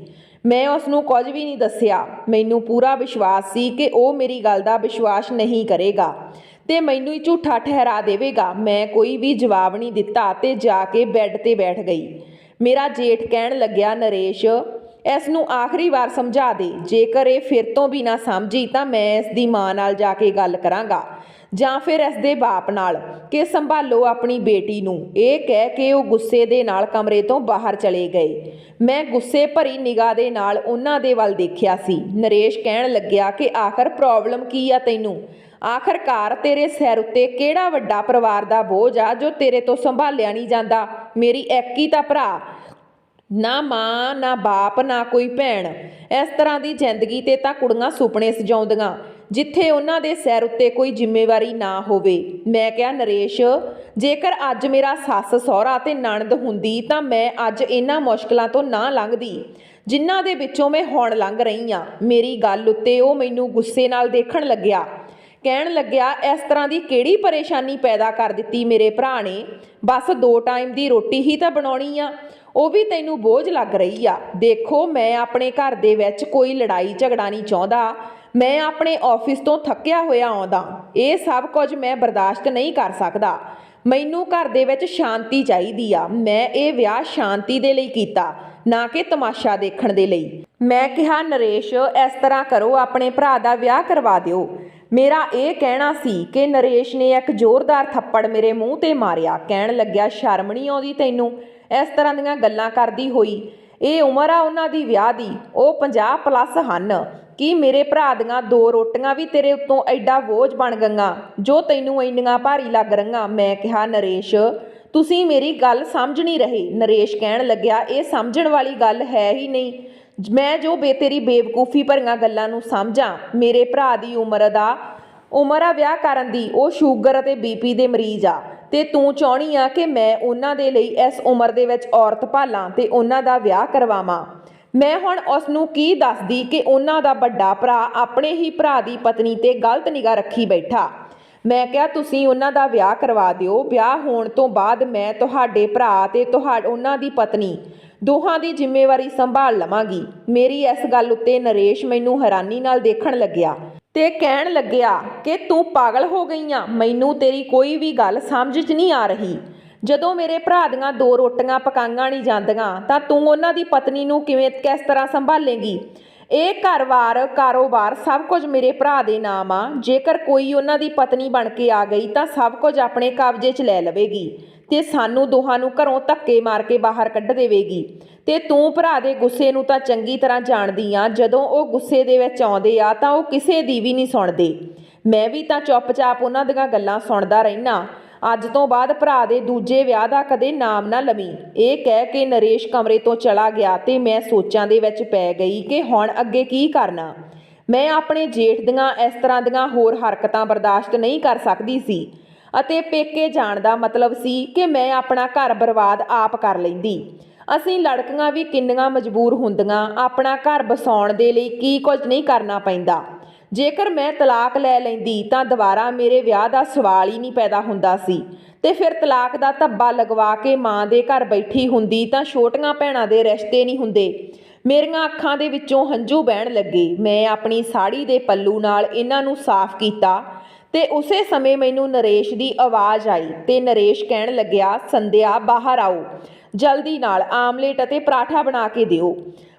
ਮੈਂ ਉਸ ਨੂੰ ਕੁਝ ਵੀ ਨਹੀਂ ਦੱਸਿਆ। ਮੈਨੂੰ ਪੂਰਾ ਵਿਸ਼ਵਾਸ ਸੀ ਕਿ ਉਹ ਮੇਰੀ ਗੱਲ ਦਾ ਵਿਸ਼ਵਾਸ ਨਹੀਂ ਕਰੇਗਾ ਤੇ ਮੈਨੂੰ ਹੀ ਝੂਠਾ ਠਹਿਰਾ ਦੇਵੇਗਾ। ਮੈਂ ਕੋਈ ਵੀ ਜਵਾਬ ਨਹੀਂ ਦਿੱਤਾ ਤੇ ਜਾ ਕੇ ਬੈੱਡ ਤੇ ਬੈਠ ਗਈ। ਮੇਰਾ ਜੇਠ ਕਹਿਣ ਲੱਗਿਆ, ਨਰੇਸ਼ ਇਸ ਨੂੰ ਆਖਰੀ ਵਾਰ ਸਮਝਾ ਦੇ। ਜੇਕਰ ਇਹ ਫਿਰ ਤੋਂ ਵੀ ਨਾ ਸਮਝੀ, ਤਾਂ ਮੈਂ ਇਸ ਦੀ ਮਾਂ ਨਾਲ ਜਾ ਕੇ ਗੱਲ ਕਰਾਂਗਾ। ਜਾਂ ਫਿਰ ਇਸ ਦੇ ਬਾਪ ਨਾਲ ਕਿ ਸੰਭਾਲੋ ਆਪਣੀ ਬੇਟੀ ਨੂੰ। ਇਹ ਕਹਿ ਕੇ ਉਹ ਗੁੱਸੇ ਦੇ ਨਾਲ ਕਮਰੇ ਤੋਂ ਬਾਹਰ ਚਲੇ ਗਏ। ਮੈਂ ਗੁੱਸੇ ਭਰੀ ਨਿਗਾਹ ਦੇ ਨਾਲ ਉਹਨਾਂ ਦੇ ਵੱਲ ਦੇਖਿਆ ਸੀ। ਨਰੇਸ਼ ਕਹਿਣ ਲੱਗਿਆ ਕਿ ਆਖਰ ਪ੍ਰੋਬਲਮ ਕੀ ਆ ਤੈਨੂੰ? ਆਖਰਕਾਰ ਤੇਰੇ ਸਿਰ ਉੱਤੇ ਕਿਹੜਾ ਵੱਡਾ ਪਰਿਵਾਰ ਦਾ ਬੋਝ ਆ ਜੋ ਤੇਰੇ ਤੋਂ ਸੰਭਾਲਿਆ ਨਹੀਂ ਜਾਂਦਾ? ਮੇਰੀ ਇੱਕ ਹੀ ਤਾਂ ਭਰਾ। ਨਾ ਮਾਂ, ਨਾ ਬਾਪ, ਨਾ ਕੋਈ ਭੈਣ। ਇਸ ਤਰ੍ਹਾਂ ਦੀ ਜ਼ਿੰਦਗੀ ਤੇ ਤਾਂ ਕੁੜੀਆਂ ਸੁਪਨੇ ਸਜਾਉਂਦੀਆਂ, ਜਿੱਥੇ ਉਹਨਾਂ ਦੇ ਸਿਰ ਉੱਤੇ ਕੋਈ ਜ਼ਿੰਮੇਵਾਰੀ ਨਾ ਹੋਵੇ। ਮੈਂ ਕਿਹਾ, ਨਰੇਸ਼, ਜੇਕਰ ਅੱਜ ਮੇਰਾ ਸੱਸ, ਸਹੁਰਾ ਤੇ ਨਣਦ ਹੁੰਦੀ ਤਾਂ ਮੈਂ ਅੱਜ ਇਹਨਾਂ ਮੁਸ਼ਕਲਾਂ ਤੋਂ ਨਾ ਲੰਘਦੀ, ਜਿਨ੍ਹਾਂ ਦੇ ਵਿੱਚੋਂ ਮੈਂ ਹੁਣ ਲੰਘ ਰਹੀ ਆ ਮੇਰੀ ਗੱਲ ਉੱਤੇ ਉਹ ਮੈਨੂੰ ਗੁੱਸੇ ਨਾਲ ਦੇਖਣ ਲੱਗਿਆ। ਕਹਿਣ ਲੱਗਿਆ, ਇਸ ਤਰ੍ਹਾਂ ਦੀ ਕਿਹੜੀ ਪਰੇਸ਼ਾਨੀ ਪੈਦਾ ਕਰ ਦਿੱਤੀ ਮੇਰੇ ਭਰਾ ਨੇ? ਬਸ ਦੋ ਟਾਈਮ ਦੀ ਰੋਟੀ ਹੀ ਤਾਂ ਬਣਾਉਣੀ ਆ। ਉਹ ਵੀ ਤੈਨੂੰ ਬੋਝ ਲੱਗ ਰਹੀ ਆ। ਦੇਖੋ, ਮੈਂ ਆਪਣੇ ਘਰ ਦੇ ਵਿੱਚ ਕੋਈ ਲੜਾਈ ਝਗੜਾ ਨਹੀਂ ਚਾਹੁੰਦਾ। ਮੈਂ ਆਪਣੇ ਆਫਿਸ ਤੋਂ ਥੱਕਿਆ ਹੋਇਆ ਆਉਂਦਾ। ਇਹ ਸਭ ਕੁਝ ਮੈਂ ਬਰਦਾਸ਼ਤ ਨਹੀਂ ਕਰ ਸਕਦਾ। ਮੈਨੂੰ ਘਰ ਦੇ ਵਿੱਚ ਸ਼ਾਂਤੀ ਚਾਹੀਦੀ ਆ। ਮੈਂ ਇਹ ਵਿਆਹ ਸ਼ਾਂਤੀ ਦੇ ਲਈ ਕੀਤਾ, ਨਾ ਕਿ ਤਮਾਸ਼ਾ ਦੇਖਣ ਦੇ ਲਈ। ਮੈਂ ਕਿਹਾ, ਨਰੇਸ਼, ਇਸ ਤਰ੍ਹਾਂ ਕਰੋ, ਆਪਣੇ ਭਰਾ ਦਾ ਵਿਆਹ ਕਰਵਾ ਦਿਓ। ਮੇਰਾ ਇਹ ਕਹਿਣਾ ਸੀ ਕਿ ਨਰੇਸ਼ ਨੇ ਇੱਕ ਜ਼ੋਰਦਾਰ ਥੱਪੜ ਮੇਰੇ ਮੂੰਹ ਤੇ ਮਾਰਿਆ। ਕਹਿਣ ਲੱਗਿਆ, ਸ਼ਰਮ ਨਹੀਂ ਆਉਂਦੀ ਤੈਨੂੰ? ਇਸ ਤਰ੍ਹਾਂ ਦੀਆਂ ਗੱਲਾਂ ਕਰਦੀ ਹੋਈ। ਇਹ ਉਮਰ ਆ ਉਹਨਾਂ ਦੀ ਵਿਆਹ ਦੀ, ਉਹ 50 ਪਲੱਸ ਹਨ। ਕੀ ਮੇਰੇ ਭਰਾ ਦੀਆਂ ਦੋ ਰੋਟੀਆਂ ਵੀ ਤੇਰੇ ਉੱਤੋਂ ਐਡਾ ਬੋਝ ਬਣ ਗਈਆਂ, ਜੋ ਤੈਨੂੰ ਇੰਨੀਆਂ ਭਾਰੀ ਲੱਗ ਰਹੀਆਂ? ਮੈਂ ਕਿਹਾ, ਨਰੇਸ਼, ਤੁਸੀਂ ਮੇਰੀ ਗੱਲ ਸਮਝ ਨਹੀਂ ਰਹੇ। ਨਰੇਸ਼ ਕਹਿਣ ਲੱਗਿਆ, ਇਹ ਸਮਝਣ ਵਾਲੀ ਗੱਲ ਹੈ ਹੀ ਨਹੀਂ। ਮੈਂ ਜੋ ਬੇ ਤੇਰੀ ਬੇਵਕੂਫੀ ਭਰੀਆਂ ਗੱਲਾਂ ਨੂੰ ਸਮਝਾਂ, ਮੇਰੇ ਭਰਾ ਦੀ ਉਮਰ ਦਾ, ਉਮਰ ਆ ਵਿਆਹ ਕਰਨ ਦੀ, ਉਹ ਸ਼ੂਗਰ ਅਤੇ ਬੀਪੀ ਦੇ ਮਰੀਜ਼ ਆ। ਤੇ ਤੂੰ ਚਾਹਣੀ ਆ ਕਿ ਮੈਂ ਉਹਨਾਂ ਦੇ ਲਈ ਇਸ ਉਮਰ ਦੇ ਵਿੱਚ ਔਰਤ ਭਾਲਾਂ ਤੇ ਉਹਨਾਂ ਦਾ ਵਿਆਹ ਕਰਵਾਵਾਂ। ਮੈਂ ਹੁਣ ਉਸ ਨੂੰ ਕੀ ਦੱਸਦੀ ਕਿ ਉਹਨਾਂ ਦਾ ਵੱਡਾ ਭਰਾ ਆਪਣੇ ਹੀ ਭਰਾ ਦੀ ਪਤਨੀ ਤੇ ਗਲਤ ਨਿਗਾਹ ਰੱਖੀ ਬੈਠਾ? ਮੈਂ ਕਿਹਾ, ਤੁਸੀਂ ਉਹਨਾਂ ਦਾ ਵਿਆਹ ਕਰਵਾ ਦਿਓ। ਵਿਆਹ ਹੋਣ ਤੋਂ ਬਾਅਦ ਮੈਂ ਤੁਹਾਡੇ ਭਰਾ ਤੇ ਤੁਹਾਡ, ਉਹਨਾਂ ਦੀ ਪਤਨੀ ਦੋਹਾਂ ਦੀ ਜ਼ਿੰਮੇਵਾਰੀ ਸੰਭਾਲ ਲਵਾਂਗੀ। ਮੇਰੀ ਇਸ ਗੱਲ ਉੱਤੇ ਨਰੇਸ਼ ਮੈਨੂੰ ਹੈਰਾਨੀ ਨਾਲ ਦੇਖਣ ਲੱਗਿਆ। ਤੇ ਕਹਿਣ ਲੱਗਿਆ ਕਿ ਤੂੰ ਪਾਗਲ ਹੋ ਗਈ ਆਂ ਮੈਨੂੰ ਤੇਰੀ ਕੋਈ ਵੀ ਗੱਲ ਸਮਝ 'ਚ ਨਹੀਂ ਆ ਰਹੀ। ਜਦੋਂ ਮੇਰੇ ਭਰਾ ਦੀਆਂ ਦੋ ਰੋਟੀਆਂ ਪਕਾਈਆਂ ਨਹੀਂ ਜਾਂਦੀਆਂ, ਤਾਂ ਤੂੰ ਉਹਨਾਂ ਦੀ ਪਤਨੀ ਨੂੰ ਕਿਵੇਂ, ਕਿਸ ਤਰ੍ਹਾਂ ਸੰਭਾਲੇਂਗੀ? ਇਹ ਘਰ-ਬਾਰ ਕਾਰੋਬਾਰ ਸਭ ਕੁਝ ਮੇਰੇ ਭਰਾ ਦੇ ਨਾਮ ਆ। ਜੇਕਰ ਕੋਈ ਉਹਨਾਂ ਦੀ ਪਤਨੀ ਬਣ ਕੇ ਆ ਗਈ, ਤਾਂ ਸਭ ਕੁਝ ਆਪਣੇ ਕਬਜ਼ੇ 'ਚ ਲੈ ਲਵੇਗੀ ਤੇ ਸਾਨੂੰ ਦੋਹਾਂ ਨੂੰ ਘਰੋਂ ਧੱਕੇ ਮਾਰ ਕੇ ਬਾਹਰ ਕੱਢ ਦੇਵੇਗੀ। ਤੇ ਤੂੰ ਭਰਾ ਦੇ ਗੁੱਸੇ ਨੂੰ ਤਾਂ ਚੰਗੀ ਤਰ੍ਹਾਂ ਜਾਣਦੀ ਆ, ਜਦੋਂ ਉਹ ਗੁੱਸੇ ਦੇ ਵਿੱਚ ਆਉਂਦੇ ਆ ਤਾਂ ਉਹ ਕਿਸੇ ਦੀ ਵੀ ਨਹੀਂ ਸੁਣਦੇ। ਮੈਂ ਵੀ ਤਾਂ ਚੁੱਪਚਾਪ ਉਹਨਾਂ ਦੀਆਂ ਗੱਲਾਂ ਸੁਣਦਾ ਰਹਿਣਾ ਅੱਜ ਤੋਂ ਬਾਅਦ ਭਰਾ ਦੇ ਦੂਜੇ ਵਿਆਹ ਦਾ ਕਦੇ ਨਾਮ ਨਾ ਲਵੀਂ। ਇਹ ਕਹਿ ਕੇ ਨਰੇਸ਼ ਕਮਰੇ ਤੋਂ ਚਲਾ ਗਿਆ ਤੇ ਮੈਂ ਸੋਚਾਂ ਦੇ ਵਿੱਚ ਪੈ ਗਈ ਕਿ ਹੁਣ ਅੱਗੇ ਕੀ ਕਰਨਾ। ਮੈਂ ਆਪਣੇ ਜੇਠ ਦੀਆਂ ਇਸ ਤਰ੍ਹਾਂ ਦੀਆਂ ਹੋਰ ਹਰਕਤਾਂ ਬਰਦਾਸ਼ਤ ਨਹੀਂ ਕਰ ਸਕਦੀ ਸੀ। ਅਤੇ ਪੇਕੇ ਜਾਣ ਦਾ ਮਤਲਬ ਸੀ ਕਿ ਮੈਂ ਆਪਣਾ ਘਰ ਬਰਬਾਦ ਆਪ ਕਰ ਲੈਂਦੀ। ਅਸੀਂ ਲੜਕੀਆਂ ਵੀ ਕਿੰਨੀਆਂ ਮਜਬੂਰ ਹੁੰਦੀਆਂ, ਆਪਣਾ ਘਰ ਬਸਾਉਣ ਦੇ ਲਈ ਕੀ ਕੁਝ ਨਹੀਂ ਕਰਨਾ ਪੈਂਦਾ। ਜੇਕਰ ਮੈਂ ਤਲਾਕ ਲੈ ਲੈਂਦੀ ਤਾਂ ਦੁਬਾਰਾ ਮੇਰੇ ਵਿਆਹ ਦਾ ਸਵਾਲ ਹੀ ਨਹੀਂ ਪੈਦਾ ਹੁੰਦਾ ਸੀ। ਤੇ ਫਿਰ ਤਲਾਕ ਦਾ ਧੱਬਾ ਲਗਵਾ ਕੇ ਮਾਂ ਦੇ ਘਰ ਬੈਠੀ ਹੁੰਦੀ ਤਾਂ ਛੋਟੀਆਂ ਭੈਣਾਂ ਦੇ ਰਿਸ਼ਤੇ ਨਹੀਂ ਹੁੰਦੇ। ਮੇਰੀਆਂ ਅੱਖਾਂ ਦੇ ਵਿੱਚੋਂ ਹੰਝੂ ਵਹਿਣ ਲੱਗੇ। ਮੈਂ ਆਪਣੀ ਸਾੜੀ ਦੇ ਪੱਲੂ ਨਾਲ ਇਹਨਾਂ ਨੂੰ ਸਾਫ਼ ਕੀਤਾ ਤੇ ਉਸੇ ਸਮੇਂ ਮੈਨੂੰ ਨਰੇਸ਼ ਦੀ ਆਵਾਜ਼ ਆਈ ਤੇ ਨਰੇਸ਼ ਕਹਿਣ ਲੱਗਿਆ, ਸੰਧਿਆ, ਬਾਹਰ ਆਓ। ਜਲਦੀ ਨਾਲ ਆਮਲੇਟ ਅਤੇ ਪਰਾਠਾ ਬਣਾ ਕੇ ਦਿਓ।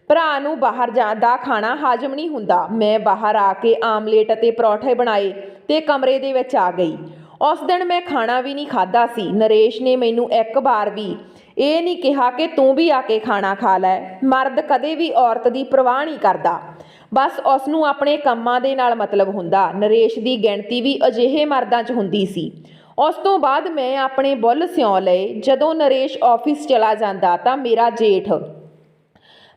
ਭਰਾ ਨੂੰ ਬਾਹਰ ਜਾਣ ਦਾ ਖਾਣਾ ਹਾਜ਼ਮ ਨਹੀਂ ਹੁੰਦਾ। ਮੈਂ ਬਾਹਰ ਆ ਕੇ ਆਮਲੇਟ ਅਤੇ ਪਰੌਠੇ ਬਣਾਏ ਤੇ ਕਮਰੇ ਦੇ ਵਿੱਚ ਆ ਗਈ। ਉਸ ਦਿਨ ਮੈਂ ਖਾਣਾ ਵੀ ਨਹੀਂ ਖਾਦਾ ਸੀ। ਨਰੇਸ਼ ਨੇ ਮੈਨੂੰ ਇੱਕ ਵਾਰ ਵੀ ਇਹ ਨਹੀਂ ਕਿਹਾ ਕਿ ਤੂੰ ਵੀ ਆ ਕੇ ਖਾਣਾ ਖਾ ਲੈ। ਮਰਦ ਕਦੇ ਵੀ ਔਰਤ ਦੀ ਪਰਵਾਹ ਨਹੀਂ ਕਰਦਾ। ਬਸ ਉਸ ਨੂੰ ਆਪਣੇ ਕੰਮਾਂ ਦੇ ਨਾਲ ਮਤਲਬ ਹੁੰਦਾ। ਨਰੇਸ਼ ਦੀ ਗਿਣਤੀ ਵੀ ਅਜਿਹੇ ਮਰਦਾਂ 'ਚ ਹੁੰਦੀ ਸੀ। ਉਸ ਤੋਂ ਬਾਅਦ ਮੈਂ ਆਪਣੇ ਬੁੱਲ ਸਿਉਂ ਲਏ। ਜਦੋਂ ਨਰੇਸ਼ ਆਫਿਸ ਚਲਾ ਜਾਂਦਾ ਤਾਂ ਮੇਰਾ ਜੇਠ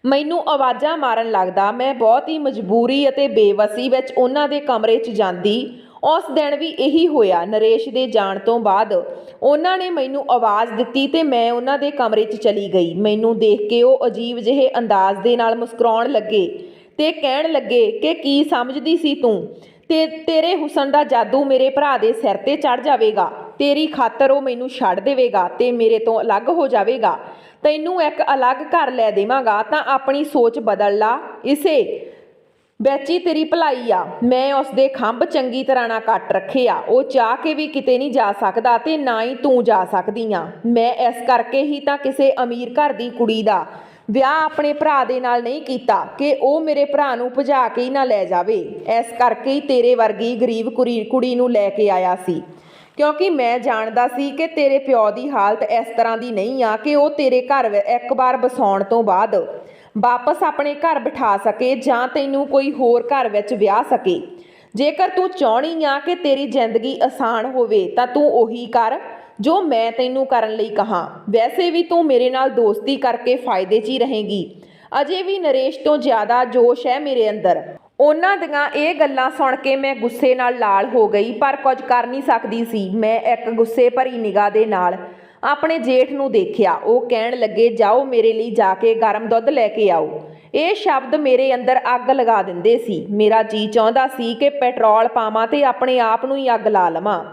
ਮੈਨੂੰ ਆਵਾਜ਼ਾਂ ਮਾਰਨ ਲੱਗਦਾ। ਮੈਂ ਬਹੁਤ ਹੀ ਮਜਬੂਰੀ ਅਤੇ ਬੇਵਸੀ ਵਿੱਚ ਉਹਨਾਂ ਦੇ ਕਮਰੇ 'ਚ ਜਾਂਦੀ। ਉਸ ਦਿਨ ਵੀ ਇਹੀ ਹੋਇਆ। ਨਰੇਸ਼ ਦੇ ਜਾਣ ਤੋਂ ਬਾਅਦ ਉਹਨਾਂ ਨੇ ਮੈਨੂੰ ਆਵਾਜ਼ ਦਿੱਤੀ ਤੇ ਮੈਂ ਉਹਨਾਂ ਦੇ ਕਮਰੇ 'ਚ ਚਲੀ ਗਈ। ਮੈਨੂੰ ਦੇਖ ਕੇ ਉਹ ਅਜੀਬ ਜਿਹੇ ਅੰਦਾਜ਼ ਦੇ ਨਾਲ ਮੁਸਕਰਾਉਣ ਲੱਗੇ ਤੇ ਕਹਿਣ ਲੱਗੇ ਕਿ ਕੀ ਸਮਝਦੀ ਸੀ ਤੂੰ? ਤੇ ਤੇਰੇ ਹੁਸਨ ਦਾ ਜਾਦੂ ਮੇਰੇ ਭਰਾ ਦੇ ਸਿਰ ਤੇ ਚੜ ਜਾਵੇਗਾ। ਤੇਰੀ ਖਾਤਰ ਉਹ ਮੈਨੂੰ ਛੱਡ ਦੇਵੇਗਾ ਤੇ ਮੇਰੇ ਤੋਂ ਅਲੱਗ ਹੋ ਜਾਵੇਗਾ। ਤੈਨੂੰ ਇੱਕ ਅਲੱਗ ਘਰ ਲੈ ਦੇਵਾਂਗਾ, ਤਾਂ ਆਪਣੀ ਸੋਚ ਬਦਲ ਲਾ। ਇਸੇ ਬੈਚੀ ਤੇਰੀ ਭਲਾਈ ਆ। ਮੈਂ ਉਸ ਦੇ ਖੰਭ ਚੰਗੀ ਤਰ੍ਹਾਂ ਨਾਲ ਕੱਟ ਰੱਖੇ ਆ। ਉਹ ਚਾਹ ਕੇ ਵੀ ਕਿਤੇ ਨਹੀਂ ਜਾ ਸਕਦਾ ਤੇ ਨਾ ਹੀ ਤੂੰ ਜਾ ਸਕਦੀ ਆ। ਮੈਂ ਇਸ ਕਰਕੇ ਹੀ ਤਾਂ ਕਿਸੇ ਅਮੀਰ ਘਰ ਦੀ ਕੁੜੀ ਦਾ ਵਿਆਹ ਆਪਣੇ ਭਰਾ ਦੇ ਨਾਲ ਨਹੀਂ ਕੀਤਾ ਕਿ ਉਹ ਮੇਰੇ ਭਰਾ ਨੂੰ ਭਜਾ ਕੇ ਹੀ ਨਾ ਲੈ ਜਾਵੇ। ਇਸ ਕਰਕੇ ਹੀ ਤੇਰੇ ਵਰਗੀ ਗਰੀਬ ਕੁੜੀ ਕੁੜੀ ਨੂੰ ਲੈ ਕੇ ਆਇਆ ਸੀ। ਕਿਉਂਕਿ ਮੈਂ ਜਾਣਦਾ ਸੀ ਕਿ ਤੇਰੇ ਪਿਓ ਦੀ ਹਾਲਤ ਇਸ ਤਰ੍ਹਾਂ ਦੀ ਨਹੀਂ ਆ ਕਿ ਉਹ ਤੇਰੇ ਘਰ ਇੱਕ ਵਾਰ ਵਸਾਉਣ ਤੋਂ ਬਾਅਦ ਵਾਪਸ ਆਪਣੇ ਘਰ ਬਿਠਾ ਸਕੇ ਜਾਂ ਤੈਨੂੰ ਕੋਈ ਹੋਰ ਘਰ ਵਿੱਚ ਵਿਆਹ ਸਕੇ। ਜੇਕਰ ਤੂੰ ਚਾਹਣੀ ਆ ਕਿ ਤੇਰੀ ਜ਼ਿੰਦਗੀ ਆਸਾਨ ਹੋਵੇ ਤਾਂ ਤੂੰ ਉਹੀ ਕਰ। ਜੋ ਮੈਂ ਤੈਨੂੰ ਕਰਨ ਲਈ ਕਹਾ, ਵੈਸੇ ਵੀ ਤੂੰ ਮੇਰੇ ਨਾਲ ਦੋਸਤੀ ਕਰਕੇ ਫਾਇਦੇ 'ਚ ਹੀ ਰਹੇਗੀ। ਅਜੇ ਵੀ ਨਰੇਸ਼ ਤੋਂ ਜ਼ਿਆਦਾ ਜੋਸ਼ ਹੈ ਮੇਰੇ ਅੰਦਰ। ਉਹਨਾਂ ਦੀਆਂ ਇਹ ਗੱਲਾਂ ਸੁਣ ਕੇ ਮੈਂ ਗੁੱਸੇ ਨਾਲ ਲਾਲ ਹੋ ਗਈ, ਪਰ ਕੁਝ ਕਰ ਨਹੀਂ ਸਕਦੀ ਸੀ। ਮੈਂ ਇੱਕ ਗੁੱਸੇ ਭਰੀ ਨਿਗਾਹ ਦੇ ਨਾਲ ਆਪਣੇ ਜੇਠ ਨੂੰ ਦੇਖਿਆ। ਉਹ ਕਹਿਣ ਲੱਗੇ, ਜਾਓ ਮੇਰੇ ਲਈ ਜਾ ਕੇ ਗਰਮ ਦੁੱਧ ਲੈ ਕੇ ਆਓ। ਇਹ ਸ਼ਬਦ ਮੇਰੇ ਅੰਦਰ ਅੱਗ ਲਗਾ ਦਿੰਦੇ ਸੀ। ਮੇਰਾ ਜੀ ਚਾਹੁੰਦਾ ਸੀ ਕਿ ਪੈਟਰੋਲ ਪਾਵਾਂ ਤੇ ਆਪਣੇ ਆਪ ਨੂੰ ਹੀ ਅੱਗ ਲਾ ਲਵਾਂ।